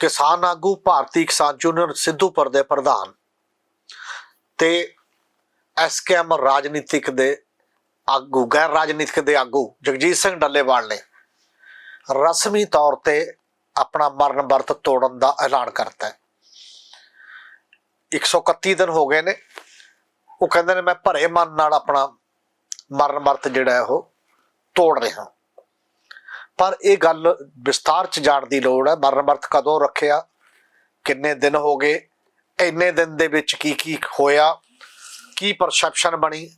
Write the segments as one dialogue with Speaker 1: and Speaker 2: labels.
Speaker 1: ਕਿਸਾਨ ਆਗੂ ਭਾਰਤੀ ਕਿਸਾਨ ਯੂਨੀਅਨ ਸਿੱਧੂਪੁਰ ਦੇ ਪ੍ਰਧਾਨ ਤੇ ਐਸਕੇਐਮ ਰਾਜਨੀਤਿਕ ਦੇ ਆਗੂ, ਗੈਰ ਰਾਜਨੀਤਿਕ ਦੇ ਆਗੂ ਜਗਜੀਤ ਸਿੰਘ ਡੱਲੇਵਾਲ ਨੇ ਰਸਮੀ ਤੌਰ ਤੇ ਆਪਣਾ ਮਰਨ ਵਰਤ ਤੋੜਨ ਦਾ ਐਲਾਨ ਕਰਤਾ ਹੈ। 131 ਦਿਨ ਹੋ ਗਏ ਨੇ। ਉਹ ਕਹਿੰਦੇ ਨੇ, ਮੈਂ ਭਰੇ ਮਨ ਨਾਲ ਆਪਣਾ ਮਰਨ ਵਰਤ ਜਿਹੜਾ ਹੈ ਉਹ ਤੋੜ ਰਿਹਾ ਪਰ ਇਹ ਗੱਲ ਵਿਸਤਾਰ ਚ ਜਾਣ ਦੀ ਲੋੜ ਹੈ। ਮਰਨ ਵਰਤ ਕਦੋਂ ਰੱਖਿਆ? ਕਿੰਨੇ ਦਿਨ ਹੋ ਗਏ? ਇੰਨੇ ਦਿਨ ਦੇ ਵਿੱਚ ਕੀ ਕੀ ਹੋਇਆ? ਕੀ ਪਰਸੈਪਸ਼ਨ ਬਣੀ?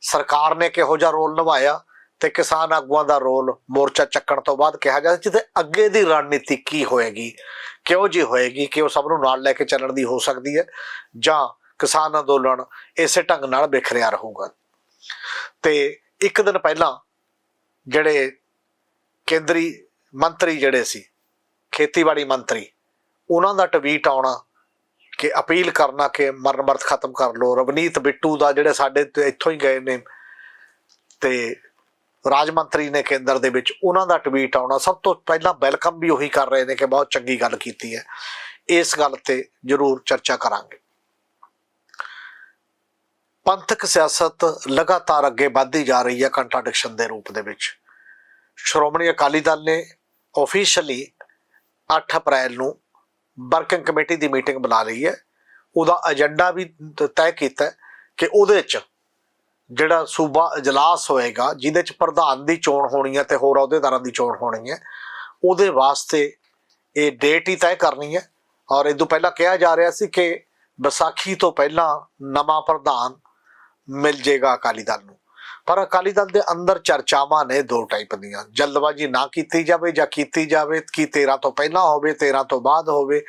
Speaker 1: ਸਰਕਾਰ ਨੇ ਕਿਹੋ ਜਿਹਾ ਰੋਲ ਨਿਭਾਇਆ? ਤੇ ਕਿਸਾਨ ਆਗੂਆਂ ਦਾ ਰੋਲ ਮੋਰਚਾ ਚੱਕਣ ਤੋਂ ਬਾਅਦ ਕਿਹਾ ਜਾਂਦਾ ਜਿੱਤੇ ਅੱਗੇ ਦੀ ਰਣਨੀਤੀ ਕੀ ਹੋਏਗੀ? ਕਿਹੋ ਜੀ ਹੋਏਗੀ? ਕਿ ਉਹ ਸਭ ਨੂੰ ਨਾਲ ਲੈ ਕੇ ਚੱਲਣ ਦੀ ਹੋ ਸਕਦੀ ਹੈ? ਜਾਂ ਕਿਸਾਨ ਅੰਦੋਲਨ ਇਸੇ ਢੰਗ ਨਾਲ ਵਿਖਰਿਆ ਰਹੂਗਾ? ਤੇ ਇੱਕ ਦਿਨ ਪਹਿਲਾਂ ਜਿਹੜੇ ਕੇਂਦਰੀ ਮੰਤਰੀ ਜਿਹੜੇ ਸੀ, ਖੇਤੀਬਾੜੀ ਮੰਤਰੀ, ਉਹਨਾਂ ਦਾ ਟਵੀਟ ਆਉਣਾ ਕਿ ਅਪੀਲ ਕਰਨਾ ਕਿ ਮਰਨ ਵਰਤ ਖਤਮ ਕਰ ਲਓ। ਰਵਨੀਤ ਬਿੱਟੂ ਦਾ ਜਿਹੜੇ ਸਾਡੇ ਇੱਥੋਂ ਹੀ ਗਏ ਨੇ ਤੇ ਰਾਜ ਮੰਤਰੀ ਨੇ ਕੇਂਦਰ ਦੇ ਵਿੱਚ, ਉਹਨਾਂ ਦਾ ਟਵੀਟ ਆਉਣਾ। ਸਭ ਤੋਂ ਪਹਿਲਾਂ ਵੈਲਕਮ ਵੀ ਉਹੀ ਕਰ ਰਹੇ ਨੇ ਕਿ ਬਹੁਤ ਚੰਗੀ ਗੱਲ ਕੀਤੀ ਹੈ। ਇਸ ਗੱਲ ਤੇ ਜ਼ਰੂਰ ਚਰਚਾ ਕਰਾਂਗੇ। ਪੰਥਕ ਸਿਆਸਤ ਲਗਾਤਾਰ ਅੱਗੇ ਵਧਦੀ ਜਾ ਰਹੀ ਹੈ ਕੰਟਰਡਿਕਸ਼ਨ ਦੇ ਰੂਪ ਦੇ ਵਿੱਚ। ਸ਼੍ਰੋਮਣੀ ਅਕਾਲੀ ਦਲ ਨੇ ਆਫੀਸ਼ੀਅਲੀ 8 ਅਪ੍ਰੈਲ ਨੂੰ ਵਰਕਿੰਗ ਕਮੇਟੀ ਦੀ ਮੀਟਿੰਗ ਬੁਲਾ ਲਈ ਹੈ। ਉਹਦਾ ਏਜੰਡਾ ਵੀ ਤੈਅ ਕੀਤਾ ਕਿ ਉਹਦੇ 'ਚ ਜਿਹੜਾ ਸੂਬਾ ਇਜਲਾਸ ਹੋਏਗਾ, ਜਿਹਦੇ 'ਚ ਪ੍ਰਧਾਨ ਦੀ ਚੋਣ ਹੋਣੀ ਹੈ ਤੇ ਹੋਰ ਅਹੁਦੇਦਾਰਾਂ ਦੀ ਚੋਣ ਹੋਣੀ ਹੈ, ਉਹਦੇ ਵਾਸਤੇ ਇਹ ਡੇਟ ਹੀ ਤੈਅ ਕਰਨੀ ਹੈ। ਔਰ ਇਹ ਤੋਂ ਪਹਿਲਾਂ ਕਿਹਾ ਜਾ ਰਿਹਾ ਸੀ ਕਿ ਵਿਸਾਖੀ ਤੋਂ ਪਹਿਲਾਂ ਨਵਾਂ ਪ੍ਰਧਾਨ ਮਿਲ ਜੇਗਾ ਅਕਾਲੀ ਦਲ ਨੂੰ। ਪਰ ਅਕਾਲੀ ਦਲ ਦੇ ਅੰਦਰ ਚਰਚਾਵਾਂ ਨੇ ਦੋ ਟਾਈਪ ਦੀਆਂ। ਜਲਦਬਾਜ਼ੀ ਨਾ ਕੀਤੀ ਜਾਵੇ ਜਾਂ ਕੀਤੀ ਜਾਵੇ, ਕਿ 13 ਤੋਂ ਪਹਿਲਾਂ ਹੋਵੇ 13 ਤੋਂ ਬਾਅਦ ਹੋਵੇ,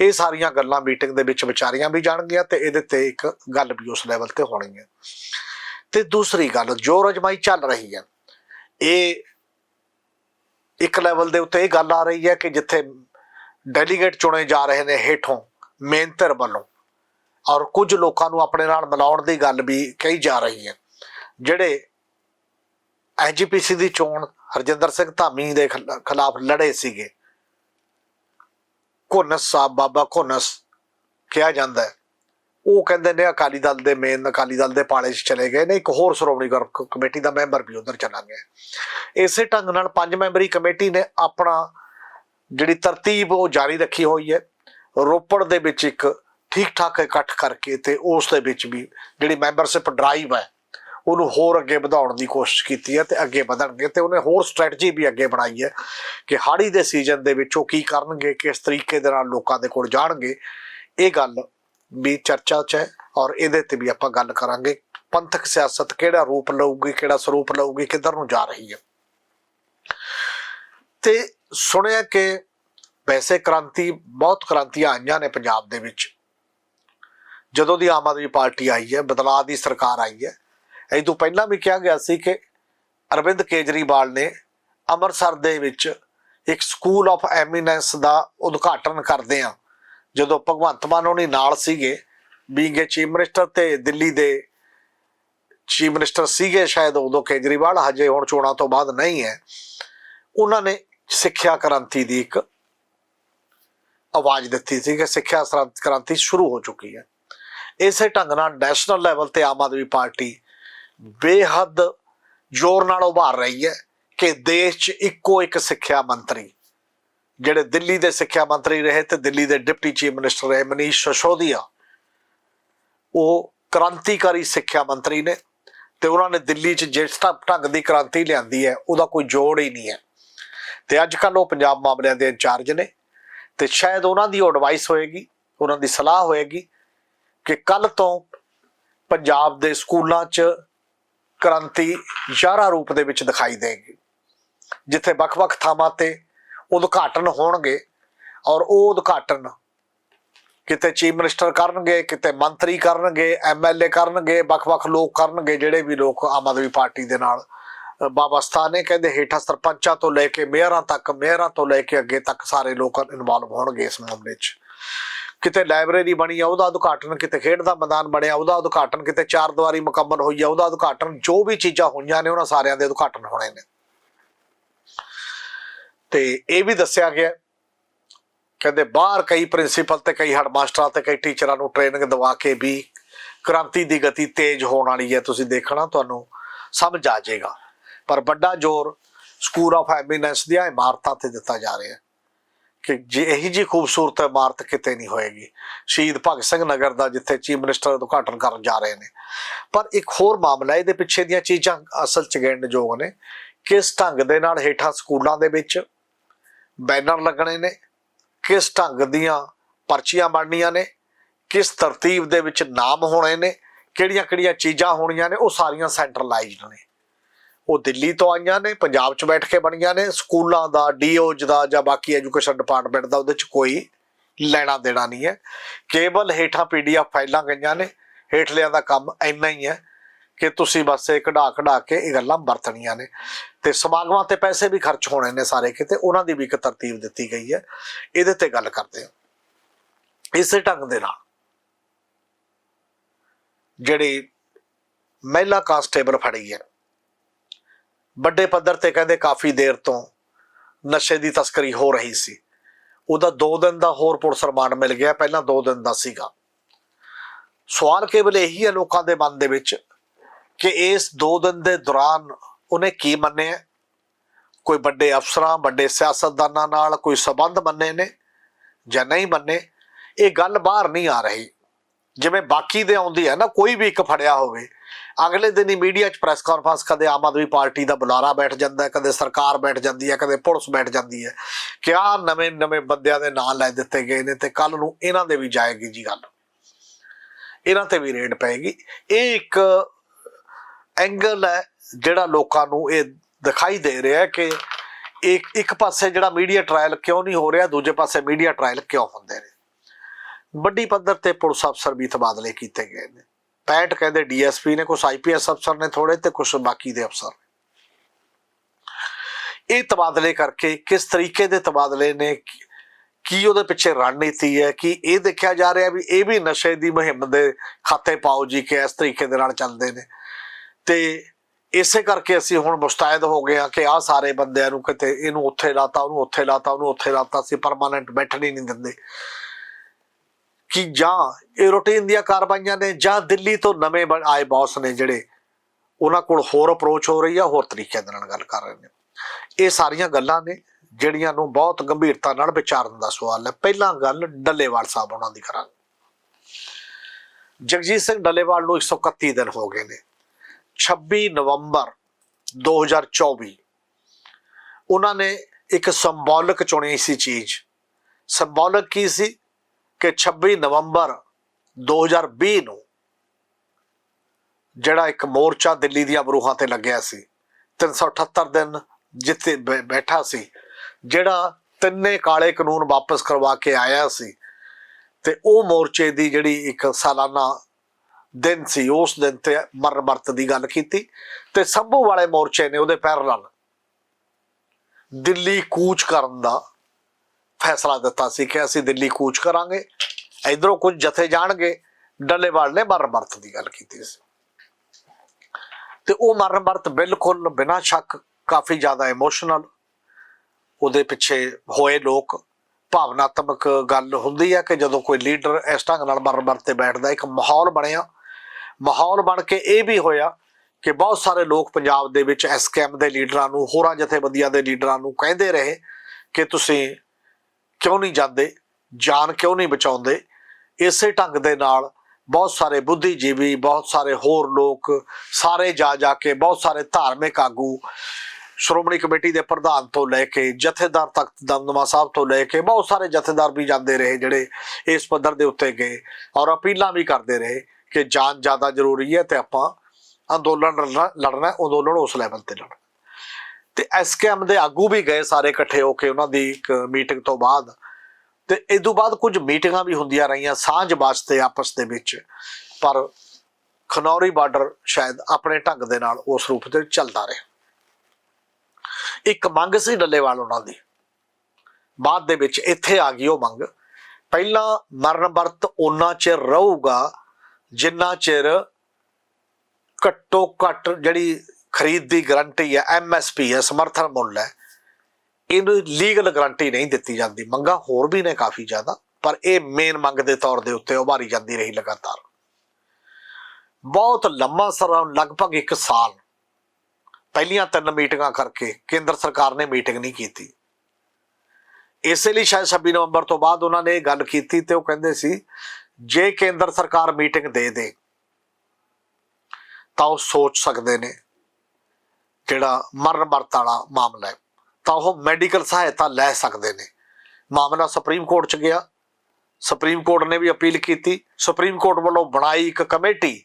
Speaker 1: ਇਹ ਸਾਰੀਆਂ ਗੱਲਾਂ ਮੀਟਿੰਗ ਦੇ ਵਿੱਚ ਵਿਚਾਰੀਆਂ ਵੀ ਜਾਣਗੀਆਂ ਤੇ ਇਹਦੇ ਤੇ ਇੱਕ ਗੱਲ ਵੀ ਉਸ ਲੈਵਲ ਤੇ ਹੋਣੀ ਹੈ। ਤੇ ਦੂਸਰੀ ਗੱਲ, ਜੋ ਰਜਮਾਈ ਚੱਲ ਰਹੀ ਹੈ, ਇਹ ਇੱਕ ਲੈਵਲ ਦੇ ਉੱਤੇ ਇਹ ਗੱਲ ਆ ਰਹੀ ਹੈ ਕਿ ਜਿੱਥੇ ਡੈਲੀਗੇਟ ਚੁਣੇ ਜਾ ਰਹੇ ਨੇ ਹੇਠੋਂ ਮੇਨਤਰ ਵੱਲੋਂ ਔਰ ਕੁਝ ਲੋਕਾਂ ਨੂੰ ਆਪਣੇ ਨਾਲ ਮਿਲਾਉਣ ਦੀ ਗੱਲ ਵੀ ਕਹੀ ਜਾ ਰਹੀ ਹੈ। ਜਿਹੜੇ ਐਜੀਪੀਸੀ ਦੀ ਚੋਣ ਹਰਜਿੰਦਰ ਸਿੰਘ ਧਾਮੀ ਦੇ ਖਿਲਾਫ ਲੜੇ ਸੀਗੇ। ਕੋਨਸ ਸਾਹਿਬ, ਬਾਬਾ ਕੋਨਸ ਕਿਹਾ ਜਾਂਦਾ ਹੈ। ਉਹ ਕਹਿੰਦੇ ਨੇ ਅਕਾਲੀ ਦਲ ਦੇ ਮੇਨ ਅਕਾਲੀ ਦਲ ਦੇ ਪਾਲੇ 'ਚ ਚਲੇ ਗਏ ਨੇ। ਇੱਕ ਹੋਰ ਸ਼੍ਰੋਮਣੀ ਗੁਰ- ਕਮੇਟੀ ਦਾ ਮੈਂਬਰ ਵੀ ਉਧਰ ਚਲਾ ਗਿਆ ਇਸੇ ਢੰਗ ਨਾਲ ਪੰਜ ਮੈਂਬਰੀ ਕਮੇਟੀ ਨੇ ਆਪਣਾ ਜਿਹੜੀ ਤਰਤੀਬ ਉਹ ਜਾਰੀ ਰੱਖੀ ਹੋਈ ਹੈ। ਰੋਪੜ ਦੇ ਵਿੱਚ ਇੱਕ ਠੀਕ ਠਾਕ ਇਕੱਠ ਕਰਕੇ ਤੇ ਉਸ ਦੇ ਵਿੱਚ ਵੀ ਜਿਹੜੀ ਮੈਂਬਰਸ਼ਿਪ ਡਰਾਈਵ ਹੈ ਉਹਨੂੰ ਹੋਰ ਅੱਗੇ ਵਧਾਉਣ ਦੀ ਕੋਸ਼ਿਸ਼ ਕੀਤੀ ਹੈ ਤੇ ਅੱਗੇ ਵਧਣਗੇ ਤੇ ਉਹਨੇ ਹੋਰ ਸਟ੍ਰੈਟਜੀ ਵੀ ਅੱਗੇ ਬਣਾਈ ਹੈ ਕਿ ਹਾੜੀ ਦੇ ਸੀਜ਼ਨ ਦੇ ਵਿੱਚ ਉਹ ਕੀ ਕਰਨਗੇ, ਕਿਸ ਤਰੀਕੇ ਦੇ ਨਾਲ ਲੋਕਾਂ ਦੇ ਕੋਲ ਜਾਣਗੇ, ਇਹ ਗੱਲ ਵੀ ਚਰਚਾ 'ਚ ਹੈ ਔਰ ਇਹਦੇ ਤੇ ਵੀ ਆਪਾਂ ਗੱਲ ਕਰਾਂਗੇ। ਪੰਥਕ ਸਿਆਸਤ ਕਿਹੜਾ ਰੂਪ ਲਊਗੀ, ਕਿਹੜਾ ਸਰੂਪ ਲਊਗੀ, ਕਿੱਧਰ ਨੂੰ ਜਾ ਰਹੀ ਹੈ? ਤੇ ਸੁਣਿਆ ਕਿ ਵੈਸੇ ਕ੍ਰਾਂਤੀ, ਬਹੁਤ ਕ੍ਰਾਂਤੀਆਂ ਆਈਆਂ ਨੇ ਪੰਜਾਬ ਦੇ ਵਿੱਚ। ਜਦੋਂ ਦੀ ਆਮ ਆਦਮੀ ਪਾਰਟੀ ਆਈ ਹੈ, ਬਦਲਾਅ ਦੀ ਸਰਕਾਰ ਆਈ ਹੈ ਇਹ ਤੋਂ ਪਹਿਲਾਂ ਵੀ ਕਿਹਾ ਗਿਆ ਸੀ ਕਿ ਅਰਵਿੰਦ ਕੇਜਰੀਵਾਲ ਨੇ ਅੰਮ੍ਰਿਤਸਰ ਦੇ ਵਿੱਚ ਇੱਕ ਸਕੂਲ ਆਫ ਐਮੀਨੈਂਸ ਦਾ ਉਦਘਾਟਨ ਕਰਦੇ ਆ ਜਦੋਂ ਭਗਵੰਤ ਮਾਨ ਉਹਨੇ ਨਾਲ ਸੀਗੇ ਬੀਗੇ ਚੀਫ ਮਿਨਿਸਟਰ ਤੇ ਦਿੱਲੀ ਦੇ ਚੀਫ ਮਿਨਿਸਟਰ ਸੀਗੇ ਸ਼ਾਇਦ ਉਦੋਂ ਕੇਜਰੀਵਾਲ, ਹਜੇ ਹੁਣ ਚੋਣਾਂ ਤੋਂ ਬਾਅਦ ਨਹੀਂ ਹੈ। ਉਹਨਾਂ ਨੇ ਸਿੱਖਿਆ ਕ੍ਰਾਂਤੀ ਦੀ ਇੱਕ ਆਵਾਜ਼ ਦਿੱਤੀ ਸੀ ਕਿ ਸਿੱਖਿਆ ਸਰਾਂ- ਕ੍ਰਾਂਤੀ ਸ਼ੁਰੂ ਹੋ ਚੁੱਕੀ ਹੈ। ਇਸੇ ਢੰਗ ਨਾਲ ਨੈਸ਼ਨਲ ਲੈਵਲ ਤੇ ਆਮ ਆਦਮੀ ਪਾਰਟੀ ਬੇਹੱਦ ਜ਼ੋਰ ਨਾਲ ਉਭਾਰ ਰਹੀ ਹੈ ਕਿ ਦੇਸ਼ 'ਚ ਇੱਕੋ ਇੱਕ ਸਿੱਖਿਆ ਮੰਤਰੀ, ਜਿਹੜੇ ਦਿੱਲੀ ਦੇ ਸਿੱਖਿਆ ਮੰਤਰੀ ਰਹੇ ਤੇ ਦਿੱਲੀ ਦੇ ਡਿਪਟੀ ਚੀਫ ਮਿਨਿਸਟਰ ਰਹੇ, ਮਨੀਸ਼ ਸਸੋਦੀਆ, ਉਹ ਕ੍ਰਾਂਤੀਕਾਰੀ ਸਿੱਖਿਆ ਮੰਤਰੀ ਨੇ ਤੇ ਉਹਨਾਂ ਨੇ ਦਿੱਲੀ 'ਚ ਜਿਸ ਢੰਗ ਢੰਗ ਦੀ ਕ੍ਰਾਂਤੀ ਲਿਆਂਦੀ ਹੈ, ਉਹਦਾ ਕੋਈ ਜੋੜ ਹੀ ਨਹੀਂ ਹੈ। ਤੇ ਅੱਜ ਕੱਲ ਉਹ ਪੰਜਾਬ ਮਾਮਲਿਆਂ ਦੇ ਇੰਚਾਰਜ ਨੇ ਤੇ ਸ਼ਾਇਦ ਉਹਨਾਂ ਦੀ ਐਡਵਾਈਸ ਹੋਏਗੀ, ਉਹਨਾਂ ਦੀ ਸਲਾਹ ਹੋਏਗੀ ਕਿ ਕੱਲ ਤੋਂ ਪੰਜਾਬ ਦੇ ਸਕੂਲਾਂ 'ਚ ਕ੍ਰਾਂਤੀ ਯਾਰਾ ਰੂਪ ਦੇ ਵਿੱਚ ਦਿਖਾਈ ਦੇਗੀ। ਜਿੱਥੇ ਵੱਖ-ਵੱਖ ਥਾਵਾਂ ਤੇ ਉਦਘਾਟਨ ਹੋਣਗੇ ਔਰ ਉਹ ਉਦਘਾਟਨ ਕਿਤੇ ਚੀਫ ਮਿਨਿਸਟਰ ਕਰਨਗੇ ਕਿਤੇ ਮੰਤਰੀ ਕਰਨਗੇ ਐਮਐਲਏ ਕਰਨਗੇ ਵੱਖ-ਵੱਖ ਲੋਕ ਕਰਨਗੇ ਜਿਹੜੇ ਵੀ ਲੋਕ ਆਮ ਆਦਮੀ ਪਾਰਟੀ ਦੇ ਨਾਲ ਅ, ਵਾਬਸਤਾ ਨੇ ਕਹਿੰਦੇ ਹੇਠਾਂ ਸਰਪੰਚਾਂ ਤੋਂ ਲੈ ਕੇ ਮੇਅਰਾਂ ਤੱਕ ਮੇਅਰਾਂ ਤੋਂ ਲੈ ਕੇ ਅੱਗੇ ਤੱਕ ਸਾਰੇ ਲੋਕ ਇਨਵੋਲਵ ਹੋਣਗੇ ਇਸ ਮਾਮਲੇ 'ਚ। ਕਿਤੇ ਲਾਇਬ੍ਰੇਰੀ ਬਣੀ ਆ, ਉਹਦਾ ਉਦਘਾਟਨ ਕਿਤੇ ਖੇਡ ਦਾ ਮੈਦਾਨ ਬਣਿਆ, ਉਹਦਾ ਉਦਘਾਟਨ ਕਿਤੇ ਚਾਰ ਦੀਵਾਰੀ ਮੁਕੰਮਲ ਹੋਈ ਆ, ਉਹਦਾ ਉਦਘਾਟਨ ਜੋ ਵੀ ਚੀਜ਼ਾਂ ਹੋਈਆਂ ਨੇ, ਉਹਨਾਂ ਸਾਰਿਆਂ ਦੇ ਉਦਘਾਟਨ ਹੋਣੇ ਨੇ। ਤੇ ਇਹ ਵੀ ਦੱਸਿਆ ਗਿਆ, ਕਹਿੰਦੇ ਬਾਹਰ ਕਈ ਪ੍ਰਿੰਸੀਪਲ ਤੇ ਕਈ ਹੈਡਮਾਸਟਰਾਂ ਤੇ ਕਈ ਟੀਚਰਾਂ ਨੂੰ ਟ੍ਰੇਨਿੰਗ ਦਵਾ ਕੇ ਵੀ ਕ੍ਰਾਂਤੀ ਦੀ ਗਤੀ ਤੇਜ਼ ਹੋਣ ਵਾਲੀ ਹੈ, ਤੁਸੀਂ ਦੇਖਣਾ ਤੁਹਾਨੂੰ ਸਮਝ ਆ ਜਾਏਗਾ। ਪਰ ਵੱਡਾ ਜ਼ੋਰ ਸਕੂਲ ਆਫ ਐਮੀਨੈਂਸ ਦੀਆਂ ਇਮਾਰਤਾਂ ਤੇ ਦਿੱਤਾ ਜਾ ਰਿਹਾ। ਹੈ ਕਿ ਜੇ ਇਹੀ ਜੀ ਖੂਬਸੂਰਤ ਇਮਾਰਤ ਕਿਤੇ ਨਹੀਂ ਹੋਏਗੀ, ਸ਼ਹੀਦ ਭਗਤ ਸਿੰਘ ਨਗਰ ਦਾ ਜਿੱਥੇ ਚੀਫ ਮਿਨਿਸਟਰ ਉਦਘਾਟਨ ਕਰਨ ਜਾ ਰਹੇ ਨੇ। ਪਰ ਇੱਕ ਹੋਰ ਮਾਮਲਾ, ਇਹਦੇ ਪਿੱਛੇ ਦੀਆਂ ਚੀਜ਼ਾਂ ਅਸਲ ਚ ਗਿਣਨਯੋਗ ਨੇ ਕਿਸ ਢੰਗ ਦੇ ਨਾਲ ਹੇਠਾਂ ਸਕੂਲਾਂ ਦੇ ਵਿੱਚ ਬੈਨਰ ਲੱਗਣੇ ਨੇ, ਕਿਸ ਢੰਗ ਦੀਆਂ ਪਰਚੀਆਂ ਬਣਨੀਆਂ ਨੇ, ਕਿਸ ਤਰਤੀਬ ਦੇ ਵਿੱਚ ਨਾਮ ਹੋਣੇ ਨੇ ਕਿਹੜੀਆਂ ਕਿਹੜੀਆਂ ਚੀਜ਼ਾਂ ਹੋਣੀਆਂ ਨੇ, ਉਹ ਸਾਰੀਆਂ ਸੈਂਟਰਲਾਈਜ਼ਡ ਨੇ। ਉਹ ਦਿੱਲੀ ਤੋਂ ਆਈਆਂ ਨੇ, ਪੰਜਾਬ 'ਚ ਬੈਠ ਕੇ ਬਣੀਆਂ ਨੇ, ਸਕੂਲਾਂ ਦਾ ਡੀਓਜ ਦਾ ਜਾਂ ਬਾਕੀ ਐਜੂਕੇਸ਼ਨ ਡਿਪਾਰਟਮੈਂਟ ਦਾ ਉਹਦੇ 'ਚ ਕੋਈ ਲੈਣਾ ਦੇਣਾ ਨਹੀਂ ਹੈ। ਕੇਵਲ ਹੇਠਾਂ ਪੀਡੀਐਫ ਫਾਈਲਾਂ ਗਈਆਂ ਨੇ, ਹੇਠਲਿਆਂ ਦਾ ਕੰਮ ਇੰਨਾ ਹੀ ਹੈ ਕਿ ਤੁਸੀਂ ਬਸ ਇਹ ਕਢਾ ਕਢਾ ਕੇ ਇਹ ਗੱਲਾਂ ਵਰਤਣੀਆਂ ਨੇ। ਤੇ ਸਮਾਗਮਾਂ ਤੇ ਪੈਸੇ ਵੀ ਖਰਚ ਹੋਣੇ ਨੇ ਸਾਰੇ ਕਿਤੇ, ਉਹਨਾਂ ਦੀ ਵੀ ਇੱਕ ਤਰਤੀਬ ਦਿੱਤੀ ਗਈ ਹੈ। ਇਹਦੇ ਤੇ ਗੱਲ ਕਰਦੇ ਹਾਂ। ਇਸੇ ਢੰਗ ਦੇ ਨਾਲ ਜਿਹੜੀ ਮਹਿਲਾ ਕਾਂਸਟੇਬਲ ਫੜੀ ਹੈ ਵੱਡੇ ਪੱਧਰ ਤੇ ਕਹਿੰਦੇ ਕਾਫੀ ਦੇਰ ਤੋਂ ਨਸ਼ੇ ਦੀ ਤਸਕਰੀ ਹੋ ਰਹੀ ਸੀ। ਉਹਦਾ 2 ਦਿਨ ਦਾ ਹੋਰ ਪੁਲਿਸ ਰਿਮਾਂਡ ਮਿਲ ਗਿਆ, ਪਹਿਲਾਂ 2 ਦਿਨ ਦਾ ਸੀਗਾ। ਸਵਾਲ ਕੇਵਲ ਇਹੀ ਹੈ ਲੋਕਾਂ ਦੇ ਮਨ ਦੇ ਵਿੱਚ ਕਿ ਇਸ 2 ਦਿਨ ਦੇ ਦੌਰਾਨ ਉਹਨੇ ਕੀ ਮੰਨਿਆ? ਕੋਈ ਵੱਡੇ ਅਫਸਰਾਂ, ਵੱਡੇ ਸਿਆਸਤਦਾਨਾਂ ਨਾਲ ਕੋਈ ਸਬੰਧ ਮੰਨੇ ਨੇ ਜਾਂ ਨਹੀਂ ਮੰਨੇ? ਇਹ ਗੱਲ ਬਾਹਰ ਨਹੀਂ ਆ ਰਹੀ। ਜਿਵੇਂ ਬਾਕੀ ਦੇ ਆਉਂਦੀ ਹੈ ਨਾ, ਕੋਈ ਵੀ ਇੱਕ ਫੜਿਆ ਹੋਵੇ ਅਗਲੇ ਦਿਨ ਹੀ ਮੀਡੀਆ 'ਚ ਪ੍ਰੈਸ ਕਾਨਫਰੰਸ ਕਦੇ ਆਮ ਆਦਮੀ ਪਾਰਟੀ ਦਾ ਬੁਲਾਰਾ ਬੈਠ ਜਾਂਦਾ ਕਦੇ ਸਰਕਾਰ ਬੈਠ ਜਾਂਦੀ ਹੈ, ਕਦੇ ਪੁਲਿਸ ਬੈਠ ਜਾਂਦੀ ਹੈ। ਕਿਆ ਨਵੇਂ ਨਵੇਂ ਬੰਦਿਆਂ ਦੇ ਨਾਂ ਲੈ ਦਿੱਤੇ ਗਏ ਨੇ ਤੇ ਕੱਲ ਨੂੰ ਇਹਨਾਂ ਦੇ ਵੀ ਜਾਏਗੀ ਜੀ ਗੱਲ। ਇਹਨਾਂ ਤੇ ਵੀ ਰੇਡ ਪਏਗੀ। ਇਹ ਇੱਕ ਐਂਗਲ ਹੈ ਜਿਹੜਾ ਲੋਕਾਂ ਨੂੰ ਇਹ ਦਿਖਾਈ ਦੇ ਰਿਹਾ ਹੈ ਕਿ ਇੱਕ ਇੱਕ ਪਾਸੇ ਜਿਹੜਾ ਮੀਡੀਆ ਟ੍ਰਾਇਲ ਕਿਉਂ ਨਹੀਂ ਹੋ ਰਿਹਾ, ਦੂਜੇ ਪਾਸੇ ਮੀਡੀਆ ਟ੍ਰਾਇਲ ਕਿਉਂ ਹੁੰਦੇ ਨੇ? ਵੱਡੀ ਪੱਧਰ ਤੇ ਪੁਲਿਸ ਅਫਸਰ ਵੀ ਤਬਾਦਲੇ ਕੀਤੇ ਗਏ ਨੇ। 65 ਕਹਿੰਦੇ ਡੀਐਸਪੀ ਨੇ ਕੁਝ ਆਈਪੀਐਸ ਅਫਸਰ ਨੇ ਥੋੜੇ ਤੇ ਕੁਝ ਬਾਕੀ ਦੇ ਅਫਸਰ ਇਹ ਤਬਾਦਲੇ ਕਰਕੇ ਕਿਸ ਤਰੀਕੇ ਦੇ ਤਬਾਦਲੇ ਨੇ, ਕੀ- ਉਹਦੇ ਪਿੱਛੇ ਰਣਨੀਤੀ ਹੈ, ਕਿ ਇਹ ਦੇਖਿਆ ਜਾ ਰਿਹਾ ਵੀ ਇਹ ਵੀ ਨਸ਼ੇ ਦੀ ਮੁਹਿੰਮ ਦੇ ਖਾਤੇ ਪਾਓ ਜੀ ਕਿ ਇਸ ਤਰੀਕੇ ਦੇ ਨਾਲ ਚੱਲਦੇ ਨੇ। ਤੇ ਇਸੇ ਕਰਕੇ ਅਸੀਂ ਹੁਣ ਮੁਸਤੈਦ ਹੋ ਗਏ ਆ ਕਿ ਆਹ ਸਾਰੇ ਬੰਦਿਆਂ ਨੂੰ ਕਿਤੇ ਇਹਨੂੰ ਉੱਥੇ ਲਾਤਾ, ਉਹਨੂੰ ਉੱਥੇ ਲਾਤਾ, ਉਹਨੂੰ ਉੱਥੇ ਲਾਤਾ, ਅਸੀਂ ਪਰਮਾਨੈਂਟ ਬੈਠਣ ਹੀ ਨਹੀਂ ਦਿੰਦੇ। ਕਿ ਜਾਂ ਇਹ ਰੂਟੀਨ ਦੀਆਂ ਕਾਰਵਾਈਆਂ ਨੇ ਜਾਂ ਦਿੱਲੀ ਤੋਂ ਨਵੇਂ ਬਣ- ਆਏ ਬੌਸ ਨੇ ਜਿਹੜੇ, ਉਹਨਾਂ ਕੋਲ ਹੋਰ ਅਪਰੋਚ ਹੋ ਰਹੀ ਆ, ਹੋਰ ਤਰੀਕੇ ਦੇ ਨਾਲ ਗੱਲ ਕਰ ਰਹੇ ਨੇ। ਇਹ ਸਾਰੀਆਂ ਗੱਲਾਂ ਨੇ, ਜਿਹੜੀਆਂ ਨੂੰ ਬਹੁਤ ਗੰਭੀਰਤਾ ਨਾਲ ਵਿਚਾਰਨ ਦਾ ਸਵਾਲ ਹੈ। ਪਹਿਲਾਂ ਗੱਲ ਡੱਲੇਵਾਲ ਸਾਹਿਬ, ਉਹਨਾਂ ਦੀ ਕਰਾਂਗੇ। ਜਗਜੀਤ ਸਿੰਘ ਡੱਲੇਵਾਲ ਨੂੰ 131 ਦਿਨ ਹੋ ਗਏ ਨੇ। 26 ਨਵੰਬਰ 2024 ਉਹਨਾਂ ਨੇ ਇੱਕ ਸਿੰਬੋਲਿਕ ਚੁਣੀ ਸੀ ਚੀਜ਼। ਸਿੰਬੋਲਿਕ ਕੀ ਸੀ? ਕਿ 26 ਨਵੰਬਰ 2020 ਨੂੰ ਜਿਹੜਾ ਇੱਕ ਮੋਰਚਾ ਦਿੱਲੀ ਦੀਆਂ ਬਰੂਹਾਂ ਤੇ ਲੱਗਿਆ ਸੀ 378 ਦਿਨ ਜਿੱਥੇ ਬੈ- ਬੈਠਾ ਸੀ, ਜਿਹੜਾ ਤਿੰਨੇ ਕਾਲੇ ਕਾਨੂੰਨ ਵਾਪਸ ਕਰਵਾ ਕੇ ਆਇਆ ਸੀ ਤੇ ਉਹ ਮੋਰਚੇ ਦੀ ਜਿਹੜੀ ਇੱਕ ਸਾਲਾਨਾ ਦਿਨ ਸੀ, ਉਸ ਦਿਨ ਤੇ ਮਰਨ ਮਰਤ ਦੀ ਗੱਲ ਕੀਤੀ ਤੇ ਸੰਭੂ ਵਾਲੇ ਮੋਰਚੇ ਨੇ ਉਹਦੇ ਪੈਰ ਨਾਲ ਦਿੱਲੀ ਕੂਚ ਕਰਨ ਦਾ ਫੈਸਲਾ ਦਿੱਤਾ ਸੀ ਕਿ ਅਸੀਂ ਦਿੱਲੀ ਕੂਚ ਕਰਾਂਗੇ, ਇਧਰੋਂ ਕੁਝ ਜਥੇ ਜਾਣਗੇ ਡੱਲੇਵਾਲ ਨੇ ਮਰਨ ਵਰਤ ਦੀ ਗੱਲ ਕੀਤੀ ਸੀ। ਤੇ ਉਹ ਮਰਨ ਵਰਤ ਬਿਲਕੁਲ ਬਿਨਾਂ ਸ਼ੱਕ ਕਾਫੀ ਜ਼ਿਆਦਾ ਇਮੋਸ਼ਨਲ ਉਹਦੇ ਪਿੱਛੇ ਹੋਏ ਲੋਕ, ਭਾਵਨਾਤਮਕ ਗੱਲ ਹੁੰਦੀ ਹੈ ਕਿ ਜਦੋਂ ਕੋਈ ਲੀਡਰ ਇਸ ਢੰਗ ਨਾਲ ਮਰਨ ਵਰਤ ਤੇ ਬੈਠਦਾ, ਇੱਕ ਮਾਹੌਲ ਬਣਿਆ। ਮਾਹੌਲ ਬਣ ਕੇ ਇਹ ਵੀ ਹੋਇਆ ਕਿ ਬਹੁਤ ਸਾਰੇ ਲੋਕ ਪੰਜਾਬ ਦੇ ਵਿੱਚ ਐਸਕੇਐਮ ਦੇ ਲੀਡਰਾਂ ਨੂੰ, ਹੋਰਾਂ ਜਥੇਬੰਦੀਆਂ ਦੇ ਲੀਡਰਾਂ ਨੂੰ ਕਹਿੰਦੇ ਰਹੇ ਕਿ ਤੁਸੀਂ ਕਿਉਂ ਨਹੀਂ ਜਾਂਦੇ? ਜਾਨ ਕਿਉਂ ਨਹੀਂ ਬਚਾਉਂਦੇ? ਇਸੇ ਢੰਗ ਦੇ ਨਾਲ ਬਹੁਤ ਸਾਰੇ ਬੁੱਧੀਜੀਵੀ, ਬਹੁਤ ਸਾਰੇ ਹੋਰ ਲੋਕ, ਸਾਰੇ ਜਾ ਜਾ ਕੇ ਬਹੁਤ ਸਾਰੇ ਧਾਰਮਿਕ ਆਗੂ ਸ਼੍ਰੋਮਣੀ ਕਮੇਟੀ ਦੇ ਪ੍ਰਧਾਨ ਤੋਂ ਲੈ ਕੇ ਜਥੇਦਾਰ ਤੱਕ ਦਮਦਮਾ ਸਾਹਿਬ ਤੋਂ ਲੈ ਕੇ ਬਹੁਤ ਸਾਰੇ ਜਥੇਦਾਰ ਵੀ ਜਾਂਦੇ ਰਹੇ ਜਿਹੜੇ ਇਸ ਪੱਧਰ ਦੇ ਉੱਤੇ ਗਏ ਔਰ ਅਪੀਲਾਂ ਵੀ ਕਰਦੇ ਰਹੇ ਕਿ ਜਾਨ ਜ਼ਿਆਦਾ ਜ਼ਰੂਰੀ ਹੈ ਤੇ ਆਪਾਂ ਅੰਦੋਲਨ ਲੜਨਾ ਲੜਨਾ ਅੰਦੋਲਨ ਉਸ ਲੈਵਲ ਤੇ ਲੜਨਾ ਤੇ ਐਸਕੇਐਮ ਦੇ ਆਗੂ ਵੀ ਗਏ ਸਾਰੇ ਇਕੱਠੇ ਹੋ ਕੇ ਉਹਨਾਂ ਦੀ ਇੱਕ ਮੀਟਿੰਗ ਤੋਂ ਬਾਅਦ। ਤੇ ਇਸ ਤੋਂ ਬਾਅਦ ਕੁਝ ਮੀਟਿੰਗਾਂ ਵੀ ਹੁੰਦੀਆਂ ਰਹੀਆਂ ਸਾਂਝ ਵਾਸਤੇ ਆਪਸ ਦੇ ਵਿੱਚ। ਪਰ ਖਨੌਰੀ ਬਾਰਡਰ ਸ਼ਾਇਦ ਆਪਣੇ ਢੰਗ ਦੇ ਨਾਲ ਉਸ ਰੂਪ ਤੇ ਚੱਲਦਾ ਰਿਹਾ। ਇੱਕ ਮੰਗ ਸੀ ਡੱਲੇਵਾਲ ਉਹਨਾਂ ਦੀ। ਬਾਅਦ ਦੇ ਵਿੱਚ ਇੱਥੇ ਆ ਗਈ ਉਹ ਮੰਗ। ਪਹਿਲਾਂ ਮਰਨ ਵਰਤ ਉਹਨਾਂ ਚਿਰ ਰਹੂਗਾ ਜਿੰਨਾ ਚਿਰ ਘੱਟੋ ਘੱਟ ਜਿਹੜੀ ਖਰੀਦ ਦੀ ਗਰੰਟੀ ਹੈ ਐਮਐਸਪੀ ਹੈ, ਸਮਰਥਨ ਮੁੱਲ ਹੈ। ਇਹਨੂੰ ਲੀਗਲ ਗਾਰੰਟੀ ਨਹੀਂ ਦਿੱਤੀ ਜਾਂਦੀ। ਮੰਗਾਂ ਹੋਰ ਵੀ ਨੇ ਕਾਫੀ ਜ਼ਿਆਦਾ, ਪਰ ਇਹ ਮੇਨ ਮੰਗ ਦੇ ਤੌਰ ਦੇ ਉੱਤੇ ਉਭਾਰੀ ਜਾਂਦੀ ਰਹੀ ਲਗਾਤਾਰ। ਬਹੁਤ ਲੰਮਾ ਸਮਾਂ, ਲਗਭਗ 1 ਸਾਲ। ਪਹਿਲੀਆਂ ਤਿੰਨ ਮੀਟਿੰਗਾਂ ਕਰਕੇ ਕੇਂਦਰ ਸਰਕਾਰ ਨੇ ਮੀਟਿੰਗ ਨਹੀਂ ਕੀਤੀ। ਇਸੇ ਲਈ ਸ਼ਾਇਦ 26 ਨਵੰਬਰ ਤੋਂ ਬਾਅਦ ਉਹਨਾਂ ਨੇ ਇਹ ਗੱਲ ਕੀਤੀ ਤੇ ਉਹ ਕਹਿੰਦੇ ਸੀ, ਜੇ ਕੇਂਦਰ ਸਰਕਾਰ ਮੀਟਿੰਗ ਦੇ ਦੇ, ਤਾਂ ਉਹ ਸੋਚ ਸਕਦੇ ਨੇ। ਜਿਹੜਾ ਮਰਨ ਮਰਤ ਵਾਲਾ ਮਾਮਲਾ ਹੈ, ਤਾਂ ਉਹ ਮੈਡੀਕਲ ਸਹਾਇਤਾ ਲੈ ਸਕਦੇ ਨੇ। ਮਾਮਲਾ ਸੁਪਰੀਮ ਕੋਰਟ ਚ ਗਿਆ। ਸੁਪਰੀਮ ਕੋਰਟ ਨੇ ਵੀ ਅਪੀਲ ਕੀਤੀ। ਸੁਪਰੀਮ ਕੋਰਟ ਵੱਲੋਂ ਬਣਾਈ ਇੱਕ ਕਮੇਟੀ